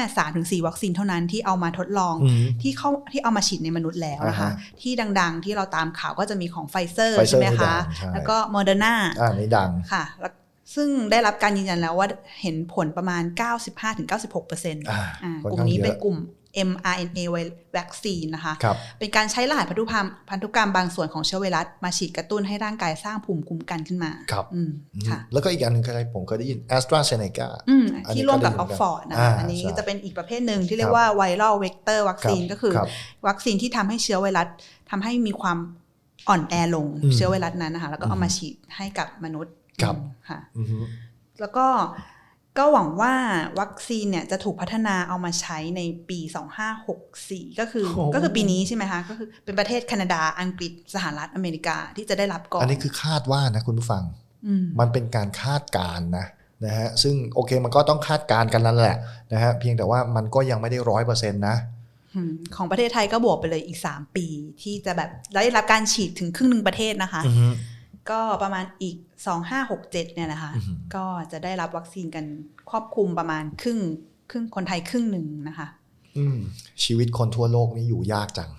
[SPEAKER 2] 3-4วัคซีนเท่านั้นที่เอามาทดลอง
[SPEAKER 1] อืม
[SPEAKER 2] ที่เข้าที่เอามาฉีดในมนุษย์แล้วนะคะ
[SPEAKER 1] อ่าฮะ
[SPEAKER 2] ที่ดังๆที่เราตามข่าวก็จะมีของไฟเซอร์
[SPEAKER 1] Pfizer
[SPEAKER 2] ใช่ไหม
[SPEAKER 1] นี่ดั
[SPEAKER 2] คะ
[SPEAKER 1] งใช่
[SPEAKER 2] แล้วก็โมเดอร์นา
[SPEAKER 1] อ่านี่ดัง
[SPEAKER 2] ค่ะ แล้ว ซึ่งได้รับการยืนยันแล้วว่าเห็นผลประมาณ 95-96%เปอร์เซ็นต์
[SPEAKER 1] อ่า
[SPEAKER 2] อ่า
[SPEAKER 1] ค่อน
[SPEAKER 2] กลุ่ม
[SPEAKER 1] ข้าง
[SPEAKER 2] นี้
[SPEAKER 1] เยอะ
[SPEAKER 2] เป็นกลุ่ม mRNA วัคซีนนะคะ
[SPEAKER 1] ครับ
[SPEAKER 2] เป็นการใช้รหัสพันธุกรรมพันธุกรรมบางส่วนของเชื้อไวรัส มาฉีดกระตุ้นให้ร่างกายสร้างภูมิคุ้มกันขึ้นมา
[SPEAKER 1] ครับ
[SPEAKER 2] อืมค่ะ
[SPEAKER 1] แล้วก็อีกอันหนึ่งคืออะไรผมเคยได้ยิน a s t r a z เซ e c a
[SPEAKER 2] อืม
[SPEAKER 1] อันนี้
[SPEAKER 2] ที่ร่วมกับ
[SPEAKER 1] ก็
[SPEAKER 2] อ
[SPEAKER 1] ดี
[SPEAKER 2] อก
[SPEAKER 1] เหมือนกัน
[SPEAKER 2] ฟอร์ดนะ
[SPEAKER 1] อ่า
[SPEAKER 2] คะอันนี้
[SPEAKER 1] ใช่
[SPEAKER 2] จะเป็นอีกประเภทหนึ่งที่เรีย
[SPEAKER 1] ค
[SPEAKER 2] ก
[SPEAKER 1] รับ
[SPEAKER 2] ว่าไวรัลเวกเตอร์วัคซีน
[SPEAKER 1] ครับ
[SPEAKER 2] ก็คือ
[SPEAKER 1] ครับ
[SPEAKER 2] วัคซีนที่ทำให้เชื้อไวรัสทำให้มีความอ่อนแอลง
[SPEAKER 1] อืม
[SPEAKER 2] เชื้อไวรัสนั้นนะคะแล้วก็เอามาฉีดให้กับมนุษย์
[SPEAKER 1] ครับ
[SPEAKER 2] อืมค่ะ
[SPEAKER 1] อือฮึ
[SPEAKER 2] แล้วก็ก็หวังว่าวัคซีนเนี่ยจะถูกพัฒนาเอามาใช้ในปี 2564 ก็คือ
[SPEAKER 1] โอ้
[SPEAKER 2] ก็คือปีนี้ใช่ไหมคะก็คือเป็นประเทศแคนาดาอังกฤษสหรัฐอเมริกาที่จะได้รับก่อน
[SPEAKER 1] อันนี้คือคาดว่านะคุณผู้ฟัง
[SPEAKER 2] อืม
[SPEAKER 1] มันเป็นการคาดการณ์นะนะฮะซึ่งโอเคมันก็ต้องคาดการณ์กันนั่นแหละนะฮะเพียงแต่ว่ามันก็ยังไม่ได้ร้อยเปอร์เซ็นต์นะ
[SPEAKER 2] อืมของประเทศไทยก็บวกไปเลยอีก 3 ปี ที่จะแบบได้รับการฉีดถึงครึ่งหนึ่งประเทศนะคะ
[SPEAKER 1] อือฮึ
[SPEAKER 2] ก็ประมาณอีก 2567เนี่ยนะคะ
[SPEAKER 1] อือหือ
[SPEAKER 2] ก็จะได้รับวัคซีนกันครอบคลุมประมาณครึ่งครึ่งคนไทยครึ่งหนึ่งนะคะ
[SPEAKER 1] อืมชีวิตคนทั่วโลกนี่อยู่ยากจัง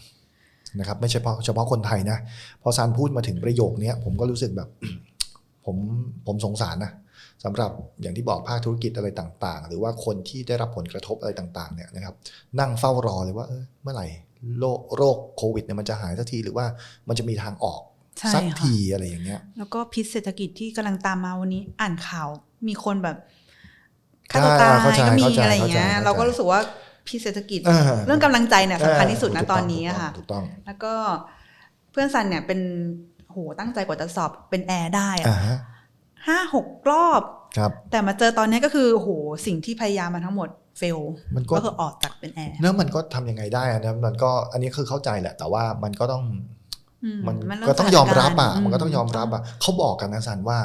[SPEAKER 1] นะครับ ไม่ใช่เฉพาะเฉพาะคนไทยนะ พอซานพูดมาถึงประโยคเนี้ยผมก็รู้สึกแบบ ผมผมสงสารนะสำหรับอย่างที่บอกภาคธุรกิจอะไรต่าง ๆ หรือว่าคนที่ได้รับผลกระทบอะไรต่างๆเนี่ยนะครับ นั่งเฝ้ารอเลยว่าเออเมื่อไหร่โรคโรคโควิดเนี่ยมันจะหายสักทีหรือว่ามันจะมีทางออก
[SPEAKER 2] ใช่
[SPEAKER 1] สัก
[SPEAKER 2] ค่ะ
[SPEAKER 1] ทีอะไรอย่างเงี้ย
[SPEAKER 2] แล้วก็พิษเศรษฐกิจที่กำลังตามมาวันนี้อ่านข่าว มีคนแบบฆ่าตัวตาย
[SPEAKER 1] เข้าใจ
[SPEAKER 2] ก็มี
[SPEAKER 1] เข้าใจ
[SPEAKER 2] อะไรอย่างเงี้ย
[SPEAKER 1] เข้าใจ
[SPEAKER 2] เราก็รู้สึกว่าพิษเศรษฐกิจ
[SPEAKER 1] เออ
[SPEAKER 2] เรื่องกำลังใจเนี่ยสำคัญที่สุดนะ
[SPEAKER 1] ถูก
[SPEAKER 2] ต
[SPEAKER 1] ง
[SPEAKER 2] อนนี้อะค่ะ
[SPEAKER 1] ถูกต้อง
[SPEAKER 2] แล้วก็เพื่อนซันเนี่ยเป็นโหตั้งใจกว่าจะสอบเป็นแอร์ได้อะ
[SPEAKER 1] อ่าฮะ
[SPEAKER 2] ห้าหกรอบ
[SPEAKER 1] ครับ
[SPEAKER 2] แต่มาเจอตอนนี้ก็คือโหสิ่งที่พยายามมาทั้งหมดเฟล
[SPEAKER 1] มันก็
[SPEAKER 2] ก็คือออกจากเป็นแอร์
[SPEAKER 1] แล้วมันก็ทำยังไงได้อะนะมันก็อันนี้คือเข้าใจแหละ แต่ว่ามันก็ต้อง
[SPEAKER 2] อื
[SPEAKER 1] มัน
[SPEAKER 2] เรื่
[SPEAKER 1] ก็ต้องยอมรับอะ
[SPEAKER 2] สถาารณ์
[SPEAKER 1] มันก็ต้องยอมรับอะเขาบอกกันนะซันว่า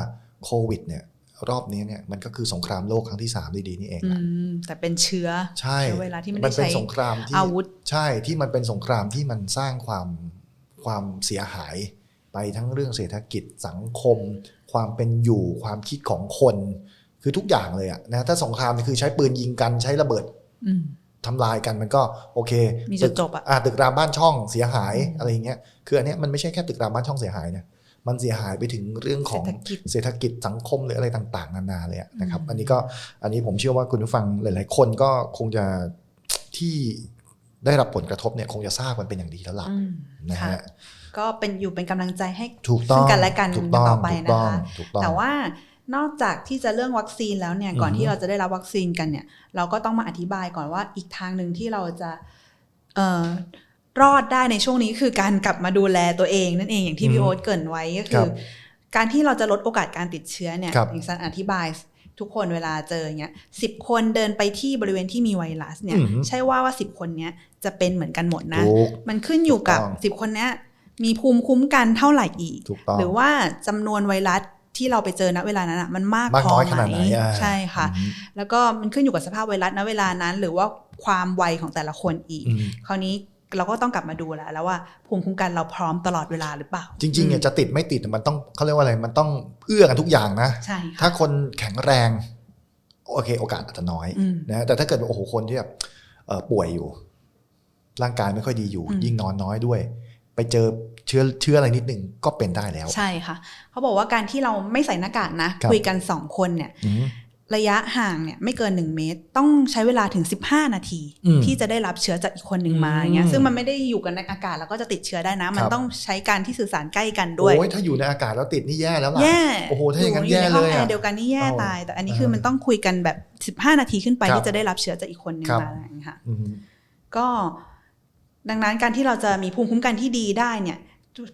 [SPEAKER 1] โควิด เนี่ย รอบนี้เนี่ยมันก็คือสงครามโลกครั้งที่สามดีๆนี่เอง
[SPEAKER 2] อื
[SPEAKER 1] นะ
[SPEAKER 2] มแต่เป็นเชื้อ
[SPEAKER 1] ใช่
[SPEAKER 2] เชื้อไวรัสที่ไม่ได้
[SPEAKER 1] มันเป็น
[SPEAKER 2] ใช้
[SPEAKER 1] สงครามที่
[SPEAKER 2] อาวุธ
[SPEAKER 1] ใช่ที่มันเป็นสงครามที่มันสร้างความความเสียหายไปทั้งเรื่องเศรษฐกิจสังคม ความเป็นอยู่ความคิดของคน คือทุกอย่างเลยอะนะถ้าสงครามนี่คือใช้ปืนยิงกันใช้ระเบิด
[SPEAKER 2] อืม
[SPEAKER 1] ทำลายกันมันก็โอเค
[SPEAKER 2] มีจุด
[SPEAKER 1] ตึก
[SPEAKER 2] จบอะ
[SPEAKER 1] อ่าตึกรามบ้านช่องเสียหาย
[SPEAKER 2] อืม
[SPEAKER 1] อะไรอย่างเงี้ยคืออันเนี้ยมันไม่ใช่แค่ตึกรามบ้านช่องเสียหายนะมันเสียหายไปถึงเรื่องของ
[SPEAKER 2] เศรษฐกิจ
[SPEAKER 1] เศรษฐกิจสังคมหรืออะไรต่างๆ นานาเลยอะนะครับ
[SPEAKER 2] อืม
[SPEAKER 1] อันนี้ก็อันนี้ผมเชื่อว่าคุณผู้ฟังหลาย ๆ คนก็คงจะที่ได้รับผลกระทบเนี่ยคงจะทราบมันเป็นอย่างดีแล้วล่ะ
[SPEAKER 2] อืม
[SPEAKER 1] นะ
[SPEAKER 2] ค่ะ
[SPEAKER 1] ฮะ
[SPEAKER 2] ก็เป็นอยู่เป็นกำลังใจให้
[SPEAKER 1] ถูกต้อง
[SPEAKER 2] ซึ่งกันและกัน
[SPEAKER 1] ถูกต้อง
[SPEAKER 2] ต่อไป
[SPEAKER 1] ถูกต้อง
[SPEAKER 2] นะคะ
[SPEAKER 1] ถูกต้อง
[SPEAKER 2] แต่ว่า นอกจากที่จะเรื่องวัคซีนแล้วเนี่ยก่อน
[SPEAKER 1] อือฮึ
[SPEAKER 2] ที่เราจะได้รับวัคซีนกันเนี่ย เราก็ต้องมาอธิบายก่อนว่าอีกทางหนึ่งที่เราจะเอ่อรอดได้ในช่วงนี้คือการกลับมาดูแลตัวเองนั่นเองอย่างที่พี่โอ๊ตเกรินไว้ก็
[SPEAKER 1] ค
[SPEAKER 2] คื
[SPEAKER 1] รั
[SPEAKER 2] อ
[SPEAKER 1] บ
[SPEAKER 2] การที่เราจะลดโอกาสการติดเชื้อเนี่ย
[SPEAKER 1] ครับ
[SPEAKER 2] อย่างซันอธิบายทุกคนเวลาเจออย่างเงี้ยสิบคนเดินไปที่บริเวณที่มีไวรัสเนี่ย
[SPEAKER 1] อือฮึ
[SPEAKER 2] ใช่ว่าว่าสิบคนเนี้ยจะเป็นเหมือนกันหมดนะ
[SPEAKER 1] ถูก
[SPEAKER 2] มันขึ้นอยู่กับ
[SPEAKER 1] ถูกต้อง
[SPEAKER 2] สิบคนเนี้ยมีภูมิคุ้มกันเท่าไหร่อีก
[SPEAKER 1] ถูกต้อง
[SPEAKER 2] หรือว่าจำนวนไวรัส ที่เราไปเจอณเวลานั้นอะมันมาก
[SPEAKER 1] มาก
[SPEAKER 2] พอ
[SPEAKER 1] น้อย
[SPEAKER 2] ไห
[SPEAKER 1] ขนาดไหนอะ
[SPEAKER 2] ใช่ค่ะ
[SPEAKER 1] อืม
[SPEAKER 2] แล้วก็มันขึ้นอยู่กับสภาพไวรัสณเวลานั้น หรือว่าความไวของแต่ละคนอีก
[SPEAKER 1] อืม
[SPEAKER 2] คราวนี้เราก็ต้องกลับมาดูแล้วแล้วว่าภูมิคุ้มกันเราพร้อมตลอดเวลาหรือเปล่า
[SPEAKER 1] จริงๆเนี่ยจะติดไม่ติดมันต้องเขาเรียกว่าอะไรมันต้องเอื้อกันทุกอย่างนะ
[SPEAKER 2] ใช่ค่ะ
[SPEAKER 1] ถ้าคนแข็งแรงโอเค โอกาสอาจจะน้อย
[SPEAKER 2] อืม
[SPEAKER 1] นะแต่ถ้าเกิดโอ้โหคนที่แบบเอ่อป่วยอยู่ ร่างกายไม่ค่อยดีอยู่
[SPEAKER 2] อืม
[SPEAKER 1] ยิ่งนอนน้อยด้วย ไปเจอเชื้อเชื้ออะไรนิดนึงก็เป็นได้แล้ว
[SPEAKER 2] ใช่ค่ะ เขาบอกว่าการที่เราไม่ใส่หน้ากากนะ
[SPEAKER 1] ครับ
[SPEAKER 2] คุยกันสองคนเนี่ย
[SPEAKER 1] อืม
[SPEAKER 2] ระยะห่างเนี่ยไม่เกิน 1 เมตร ต้องใช้เวลาถึง 15 นาที
[SPEAKER 1] อืม
[SPEAKER 2] ที่จะได้รับเชื้อจากอีกคนหนึ่งมา
[SPEAKER 1] อืม
[SPEAKER 2] อย่างเงี้ยซึ่งมันไม่ได้อยู่กันในอากาศแล้วก็จะติดเชื้อได้นะ มัน
[SPEAKER 1] ครับ
[SPEAKER 2] ต้องใช้การที่สื่อสารใกล้กันด้วย
[SPEAKER 1] โอ้ยถ้าอยู่ในอากาศแล้วติดนี่แย่แล้วล่ะ
[SPEAKER 2] แย่
[SPEAKER 1] โอ้โหถ้าอย่างนั้น
[SPEAKER 2] อยู่ในห้อง
[SPEAKER 1] แย่เลย
[SPEAKER 2] แอ
[SPEAKER 1] อะ
[SPEAKER 2] ร์เดียวกันนี่แย่
[SPEAKER 1] เอา
[SPEAKER 2] ตาย แต่อันนี้
[SPEAKER 1] เออ
[SPEAKER 2] คือมันต้องคุยกันแบบ 15 นาทีขึ้นไป
[SPEAKER 1] ครับ
[SPEAKER 2] ที่จะได้รับเชื้อจากอีกคนหนึ่ง
[SPEAKER 1] ครับ
[SPEAKER 2] มาอะไรอย่างเงี้ยค่ะ
[SPEAKER 1] อืม
[SPEAKER 2] ก็ ดังนั้นการที่เราจะมีภูมิคุ้มกันที่ดีได้เนี่ย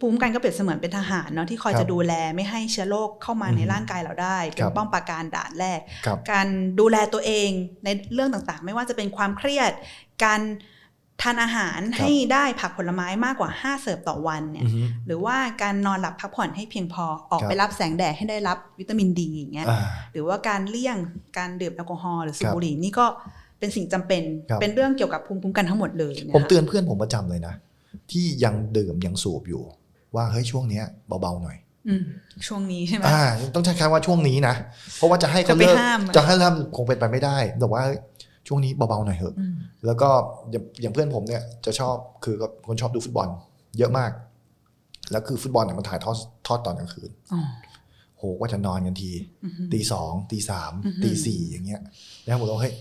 [SPEAKER 2] ภูมิคุ้มกันก็เปรียบเสมือนเป็นทหารเนาะที่คอย
[SPEAKER 1] ครับ
[SPEAKER 2] จะดูแลไม่ให้เชื้อโรคเข้ามา
[SPEAKER 1] อืม
[SPEAKER 2] ในร่างกายเราได้ เป็
[SPEAKER 1] ครั
[SPEAKER 2] น
[SPEAKER 1] บ
[SPEAKER 2] ป้องปราการด่านแรก
[SPEAKER 1] ครับ
[SPEAKER 2] การดูแลตัวเองในเรื่องต่างๆ ไม่ว่าจะเป็นความเครียด การทานอาหาร
[SPEAKER 1] ครับ
[SPEAKER 2] ให้ได้ผักผลไม้มากกว่า 5 เสิร์ฟต่อวันเนี่ย
[SPEAKER 1] อือฮึ
[SPEAKER 2] หรือว่าการนอนหลับพักผ่อนให้เพียงพอออก
[SPEAKER 1] ครับ
[SPEAKER 2] ไปรับแสงแดดให้ได้รับวิตามินดีอย่างเงี้ย
[SPEAKER 1] อ่า
[SPEAKER 2] หรือว่าการเลี่ยงการดื่มแอลกอฮอล์หรือสูบ
[SPEAKER 1] ครับ
[SPEAKER 2] บุหรี่นี่ก็ เป็นสิ่งจำเป็น
[SPEAKER 1] ครับ
[SPEAKER 2] เป็นเรื่องเกี่ยวกับภูมิคุ้มกันทั้งหมดเลยนะ
[SPEAKER 1] ผม
[SPEAKER 2] คะ
[SPEAKER 1] เตือนเพื่อนผมประจำเลยนะ ที่ยังดื่มยังสูบอยู่ ว่าเฮ้ยช่วงเนี้ยเบาๆหน่อย
[SPEAKER 2] อืมช่วงนี้ใช่ไหม
[SPEAKER 1] อ่าต้องใช้คำว่าช่วงนี้นะเพราะว่าจะให้เขาเลิก
[SPEAKER 2] จะไปห้ามอะ
[SPEAKER 1] จะให้เริ่มคงเป็นไปไม่ได้ แต่ว่าช่วงนี้เบาๆหน่อยเถอะ
[SPEAKER 2] อืม
[SPEAKER 1] แล้วก็อย่างอย่างเพื่อนผมเนี่ยจะชอบคือก็คนชอบดูฟุตบอล เยอะมาก แล้วคือฟุตบอลเนี่ยมันถ่ายทอดทอดตอนกลางคืน
[SPEAKER 2] อ๋อ
[SPEAKER 1] โหว่าจะนอนกันที
[SPEAKER 2] อือฮึ
[SPEAKER 1] ตีสองตีสาม
[SPEAKER 2] อือฮึ
[SPEAKER 1] ตีสี่อย่างเงี้ย แล้วผมบอกเฮ้ย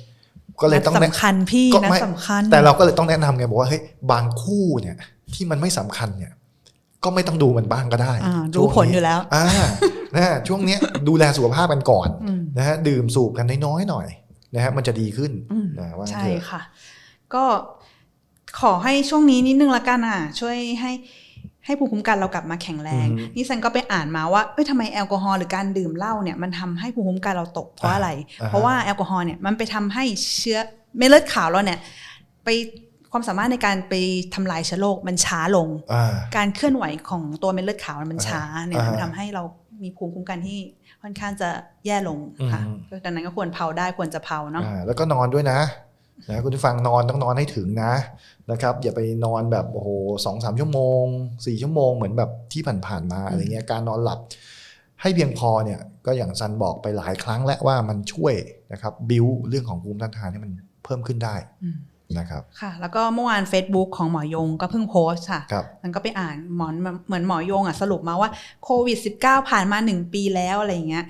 [SPEAKER 1] ก็เลยต้อง
[SPEAKER 2] นัด
[SPEAKER 1] แนะ
[SPEAKER 2] สำคัญพี่
[SPEAKER 1] ก็
[SPEAKER 2] นะ
[SPEAKER 1] ไม่
[SPEAKER 2] สำคัญ
[SPEAKER 1] แต่เราก็เลยต้องแนะนำไงบอกว่าเฮ้ยบางคู่เนี่ย ที่มันไม่สำคัญเนี่ย ก็ไม่ต้องดูมันบ้างก็ได้
[SPEAKER 2] อ่า
[SPEAKER 1] ช่
[SPEAKER 2] รู้
[SPEAKER 1] วง
[SPEAKER 2] ผล
[SPEAKER 1] นี้
[SPEAKER 2] อยู่แล้ว
[SPEAKER 1] อ่านะฮะช่วงเนี้ยดูแลสุขภาพกันก่อน
[SPEAKER 2] อืม
[SPEAKER 1] นะฮะดื่มสูบกันน้อยๆหน่อยนะฮะมันจะดีขึ้น
[SPEAKER 2] อืม
[SPEAKER 1] นะว่างั้น
[SPEAKER 2] ใช่
[SPEAKER 1] เถอะ
[SPEAKER 2] ค่ะ ก็ขอให้ช่วงนี้นิดนึงละกันอะ ช่วยให้ ให้ภูมิคุ้มกันเรากลับมาแข็งแรง
[SPEAKER 1] อืม
[SPEAKER 2] นี่ฉันก็ไปอ่านมาว่าเอ้ยทำไมแอลกอฮอล์หรือการดื่มเหล้าเนี่ยมันทำให้ภูมิคุ้มกันเราตกเพราะอะไร
[SPEAKER 1] อ่าฮะ
[SPEAKER 2] เพราะว่าแอลกอฮอล์เนี่ยมันไปทำให้เชื้อเม็ดเลือดขาวเราเนี่ย ไปความสามารถในการไปทำลายเชื้อโรคมันช้าลง
[SPEAKER 1] อ่า
[SPEAKER 2] การเคลื่อนไหวของตัวเม็ดเลือดขาวมันช้าเนี่ย
[SPEAKER 1] อ่าฮะ
[SPEAKER 2] มันทำให้เรามีภูมิคุ้มกันที่ค่อนข้างจะแย่ลงค่ะ
[SPEAKER 1] อืม
[SPEAKER 2] ดังนั้นก็ควรเผาได้ควรจะเผาเนาะ
[SPEAKER 1] อ่าแล้วก็นอนด้วยนะ นะคุณผู้ฟังนอนต้องนอนให้ถึงนะนะครับ อย่าไปนอนแบบโอ้โหสองสามชั่วโมงสี่ชั่วโมงเหมือนแบบที่ผ่านๆมาอะไรเงี้ยการนอนหลับ ให้เพียงพอเนี่ยก็อย่างซันบอกไปหลายครั้งแล้วว่ามันช่วยนะครับบิวเรื่องของภูมิต้านทานให้มันเพิ่มขึ้นได้
[SPEAKER 2] อืม
[SPEAKER 1] นะครับ
[SPEAKER 2] ค่ะแล้วก็เมื่อวาน Facebook ของหมอยงก็เพิ่งโพสต์ค่ะ
[SPEAKER 1] ครับ
[SPEAKER 2] มันก็ไปอ่านหมอนเหมือนหมอยงอะสรุปมาว่าโควิด -19 ผ่านมา 1 ปีแล้วอะไรอย่างเงี้ย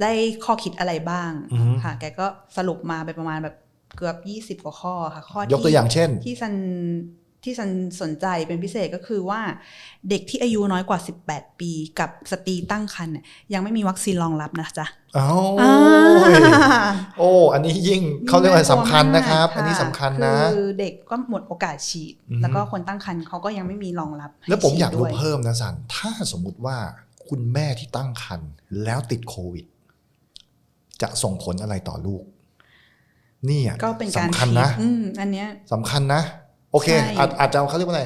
[SPEAKER 2] ได้ข้อคิดอะไรบ้าง
[SPEAKER 1] อือฮึ
[SPEAKER 2] ค่ะ แกก็สรุปมาไปประมาณแบบ เกือบ 20 กว่าข้อค่ะ ข้อย
[SPEAKER 1] กตัวอย่างเช่น
[SPEAKER 2] ที่ซันที่ซันสนใจเป็นพิเศษก็คือว่า เด็กที่อายุน้อยกว่า 18 ปีกับสตรีตั้งครรภ์เนี่ยยังไม่มีวัคซีนรองรับนะจ๊ะ
[SPEAKER 1] เอ้า
[SPEAKER 2] อ่า
[SPEAKER 1] โอ้ อันนี้ยิ่งเขาเรียกว่าสำคัญนะครับ อันนี้สำคัญนะ
[SPEAKER 2] คือเด็กก็หมดโอกาสฉีด
[SPEAKER 1] อือฮึ
[SPEAKER 2] แล้วก็คนตั้งครรภ์เขาก็ยังไม่มีรองรับให้
[SPEAKER 1] แล้วผมอยาก
[SPEAKER 2] ฉีด
[SPEAKER 1] รู้
[SPEAKER 2] ด้วย
[SPEAKER 1] เพิ่มนะสันถ้าสมมุติว่าคุณแม่ที่ตั้งครรภ์แล้วติดโควิด จะส่งผลอะไรต่อลูก นี่อะ
[SPEAKER 2] ก็เป็นการ
[SPEAKER 1] สำคัญ
[SPEAKER 2] ฉีด
[SPEAKER 1] นะ
[SPEAKER 2] อืมอันเนี้ย
[SPEAKER 1] สำคัญนะ โอเค
[SPEAKER 2] ใช่
[SPEAKER 1] อาจอาจจะเขาเรียกว่าอะไร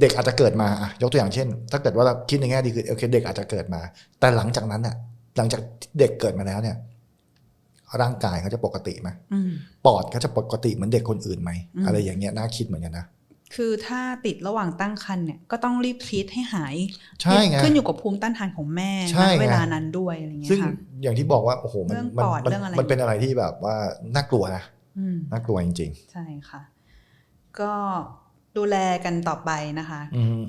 [SPEAKER 1] เด็กอาจจะเกิดมาอะยกตัวอย่างเช่น ถ้าเกิดว่าเราคิดในแง่ดีคือโอเค เด็กอาจจะเกิดมา แต่หลังจากนั้นอะ หลังจากเด็กเกิดมาแล้วเนี่ย ร่างกายเขาจะปกติไหม
[SPEAKER 2] อืม
[SPEAKER 1] ปอดเขาจะปกติเหมือนเด็กคนอื่นไหม
[SPEAKER 2] อืม
[SPEAKER 1] อะไรอย่างเงี้ยน่าคิดเหมือนกันนะ
[SPEAKER 2] คือถ้าติดระหว่างตั้งครรภ์เนี่ยก็ต้องรีบทรีตให้หาย
[SPEAKER 1] ใช่ไง
[SPEAKER 2] ขึ้นอยู่กับภูมิต้านทานของแม่
[SPEAKER 1] ใช่
[SPEAKER 2] ณ
[SPEAKER 1] ไง
[SPEAKER 2] เวลานั้นด้วยอะไรเงี้
[SPEAKER 1] ซึ่ง
[SPEAKER 2] ยค่ะ
[SPEAKER 1] อย่างที่บอกว่าโอ้โหมัน
[SPEAKER 2] เรื่อง
[SPEAKER 1] มัน
[SPEAKER 2] ปอด
[SPEAKER 1] มัน
[SPEAKER 2] เรื่องอะไร
[SPEAKER 1] มันเป็นอะไรที่แบบว่าน่ากลัวนะ
[SPEAKER 2] อืม
[SPEAKER 1] น่ากลัวจริง
[SPEAKER 2] ใช่ค่ะ ก็ดูแลกันต่อไปนะคะ
[SPEAKER 1] ๆอืม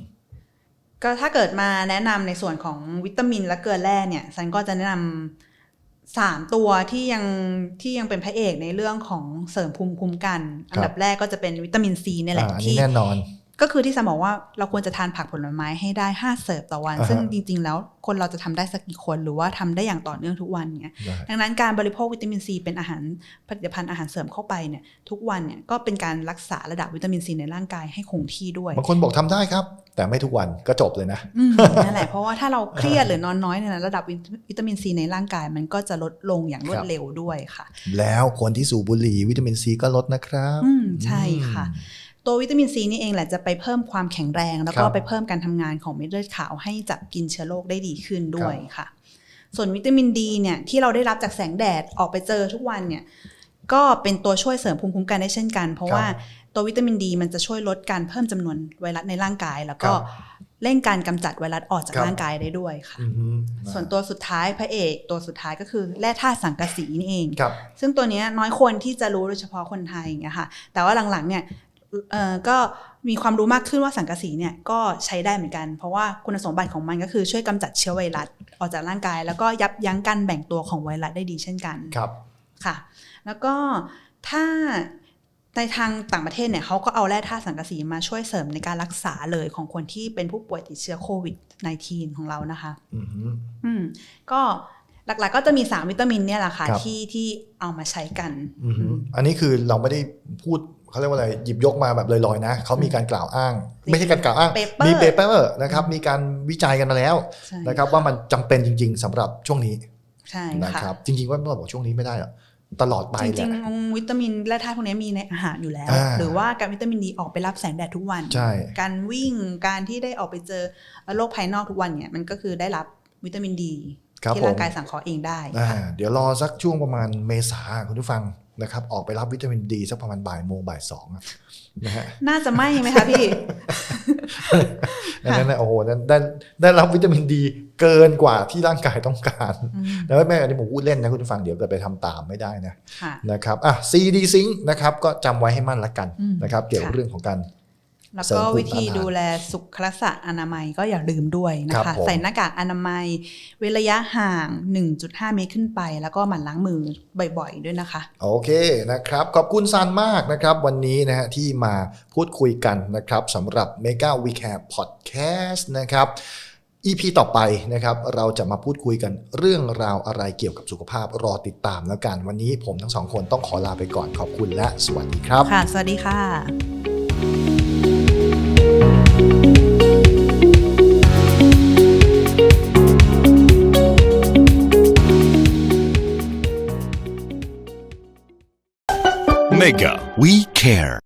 [SPEAKER 2] ก็ถ้าเกิดมาแนะนำในส่วนของวิตามินและเกลือแร่เนี่ยซันก็จะแนะนำ สามตัวที่ยังที่ยังเป็นพระเอกในเรื่องของเสริมภูมิคุ้มกัน อันดับแรกก็จะเป็นวิตามินซีเนี่ยแหละ
[SPEAKER 1] อ่าอันนี้
[SPEAKER 2] ที่
[SPEAKER 1] แน่นอน
[SPEAKER 2] ก็คือที่สมบอกว่าเราควรจะทานผักผลไม้ให้ได้5เสิร์ฟต่อวัน
[SPEAKER 1] อ่าฮะ
[SPEAKER 2] ซึ่งจริง ๆ แล้วคนเราจะทำได้สักกี่คนหรือว่าทำได้อย่างต่อเนื่องทุกวันเนี่ยดังนั้นการบริโภควิตามินซีเป็นอาหารผลิตภัณฑ์อาหารเสริมเข้าไปเนี่ยทุกวันเนี่ยก็เป็นการรักษาระดับวิตามินซีในร่างกายให้คงที่ด้วย
[SPEAKER 1] บางคนบอกทำได้ครับ แต่ไม่ทุกวันก็จบเลยนะ
[SPEAKER 2] อืมนั่นแหละเพราะว่าถ้าเราเครียดหรือนอนน้อยเนี่ยนะระดับวิตามินซีในร่างกาย มันก็จะลดลงอย่างรว
[SPEAKER 1] ค
[SPEAKER 2] ด
[SPEAKER 1] รับ
[SPEAKER 2] เร็วด้วยค่ะ
[SPEAKER 1] แล้วคนที่สูบบุหรี่วิตามินซีก็ลดนะครับ
[SPEAKER 2] อืมใช่ค่ะ ตัววิตามินซีนี่เองแหละจะไปเพิ่มความแข็งแรง แล้วก็
[SPEAKER 1] ครับ
[SPEAKER 2] ไปเพิ่มการทำงานของเม็ดเลือดขาวให้จับกินเชื้อโรคได้ดีขึ้นด้วยค่ะ ส่วนวิตามินดีเนี่ยที่เราได้รับจากแสงแดดออกไปเจอทุกวันเนี่ยก็เป็นตัวช่วยเสริมภูมิคุ้มกันได้เช่นกัน เพราะ
[SPEAKER 1] ครับ
[SPEAKER 2] ว่าตัววิตามินดีมันจะช่วยลดการเพิ่มจำนวนไวรัสในร่างกาย แล้วก็
[SPEAKER 1] ครับ
[SPEAKER 2] เร่งการกำจัดไวรัสออกจาก
[SPEAKER 1] ครับ
[SPEAKER 2] ร่างกายได้ด้วยค่ะ
[SPEAKER 1] อือฮึ
[SPEAKER 2] ส่วนตัวสุดท้ายพระเอกตัวสุดท้ายก็คือแร่ธาตุสังกะสีนี่เอง
[SPEAKER 1] ครับ
[SPEAKER 2] ซึ่งตัวเนี้ยน้อยคนที่จะรู้โดยเฉพาะคนไทยอย่างเงี้ยค่ะ แต่ว่าหลังๆเนี่ย เอ่อก็มีความรู้มากขึ้นว่าสังกะสีเนี่ยก็ใช้ได้เหมือนกัน เพราะว่าคุณสมบัติของมันก็คือช่วยกำจัดเชื้อไวรัสออกจากร่างกาย แล้วก็ยับยั้งการแบ่งตัวของไวรัสได้ดีเช่นกัน
[SPEAKER 1] ครับ
[SPEAKER 2] ค่ะ แล้วก็ถ้าในทางต่างประเทศเนี่ยเขาก็เอาแร่ธาตุสังกะสีมาช่วยเสริมในการรักษาเลยของคนที่เป็นผู้ป่วยติดเชื้อโควิด -19 ของเรานะคะ
[SPEAKER 1] อือฮึ
[SPEAKER 2] อืมก็หลักๆก็จะมี3วิตามินเนี่ยแหละค่ะ
[SPEAKER 1] ครับ
[SPEAKER 2] ที่ที่เอามาใช้กัน
[SPEAKER 1] อือฮึอันนี้คือเราไม่ได้พูด เขาเรียกว่าอะไรหยิบยกมาแบบลอยๆนะเขามีการกล่าวอ้าง ไม่ใช่การกล่าวอ้าง
[SPEAKER 2] Paper
[SPEAKER 1] มีเปเปอร์นะครับมีการวิจัยกันมาแล้ว
[SPEAKER 2] ใช่
[SPEAKER 1] นะครับว่ามันจำเป็นจริง ๆสำหรับช่วงนี้
[SPEAKER 2] ใช่
[SPEAKER 1] นะ
[SPEAKER 2] ค่ะ
[SPEAKER 1] ครับจริงๆว่าเราบอกช่วงนี้ไม่ได้หรอกตลอดไป
[SPEAKER 2] จ
[SPEAKER 1] แห
[SPEAKER 2] ริ
[SPEAKER 1] ละ
[SPEAKER 2] งๆวิตามินและธาตุพวกนี้มีในอาหารอยู่แล้ว
[SPEAKER 1] อ่า
[SPEAKER 2] หรือว่าการวิตามินดีออกไปรับแสงแดดทุกวัน
[SPEAKER 1] ใช่
[SPEAKER 2] การวิ่งการที่ได้ออกไปเจอโลกภายนอกทุกวันเนี่ยมันก็คือได้รับวิตามินดี
[SPEAKER 1] ครับ
[SPEAKER 2] ที่
[SPEAKER 1] ผม
[SPEAKER 2] ร่างกายสังเคราะห์เองได้
[SPEAKER 1] อ่า
[SPEAKER 2] ค่ะ
[SPEAKER 1] เดี๋ยวรอสักช่วงประมาณเมษาคุณผู้ฟัง นะครับออกไปรับวิตามินดีสักประมาณบ่ายโมงบ่ายสองอะนะฮะ
[SPEAKER 2] น่าจะไม่ไหมคะพี่
[SPEAKER 1] ดังนั้นนะโอ้โหนั้นได้ได้รับวิตามินดีเกินกว่าที่ร่างกายต้องการ
[SPEAKER 2] อืม
[SPEAKER 1] แล้วแม่อันนี้ผมพูดเล่นนะคุณผู้ฟังเดี๋ยวเกิดไปทำตามไม่ได้นะ
[SPEAKER 2] ค่ะ
[SPEAKER 1] นะครับอะ CD Sync นะครับก็จำไว้ให้มั่นละกัน
[SPEAKER 2] อืม
[SPEAKER 1] นะครับเกี่ยวกับ
[SPEAKER 2] ค่ะ
[SPEAKER 1] เรื่องของการ
[SPEAKER 2] แล้ว
[SPEAKER 1] เสริม
[SPEAKER 2] ก็
[SPEAKER 1] ภูมิ
[SPEAKER 2] วิธี
[SPEAKER 1] ต้านทาน
[SPEAKER 2] ดูแลสุขลักษณะอนามัยก็อย่าลืมด้วยนะ
[SPEAKER 1] ครั
[SPEAKER 2] คะ
[SPEAKER 1] บผม
[SPEAKER 2] ใส่หน้ากากอนามัย เว้นระยะห่าง 1.5 เมตรขึ้นไป แล้วก็หมั่นล้างมือบ่อยๆ ด้วยนะคะ
[SPEAKER 1] โอเคนะครับ ขอบคุณซันมากนะครับ วันนี้นะฮะที่มาพูดคุยกันนะครับสำหรับ Mega We Care Podcast นะครับ EP ต่อไปนะครับ เราจะมาพูดคุยกันเรื่องราวอะไรเกี่ยวกับสุขภาพรอติดตามแล้วกัน วันนี้ผมทั้งสองคนต้องขอลาไปก่อนขอบคุณและสวัสดีครับ
[SPEAKER 2] ค่ะ สวัสดีค่ะ
[SPEAKER 3] Mega We Care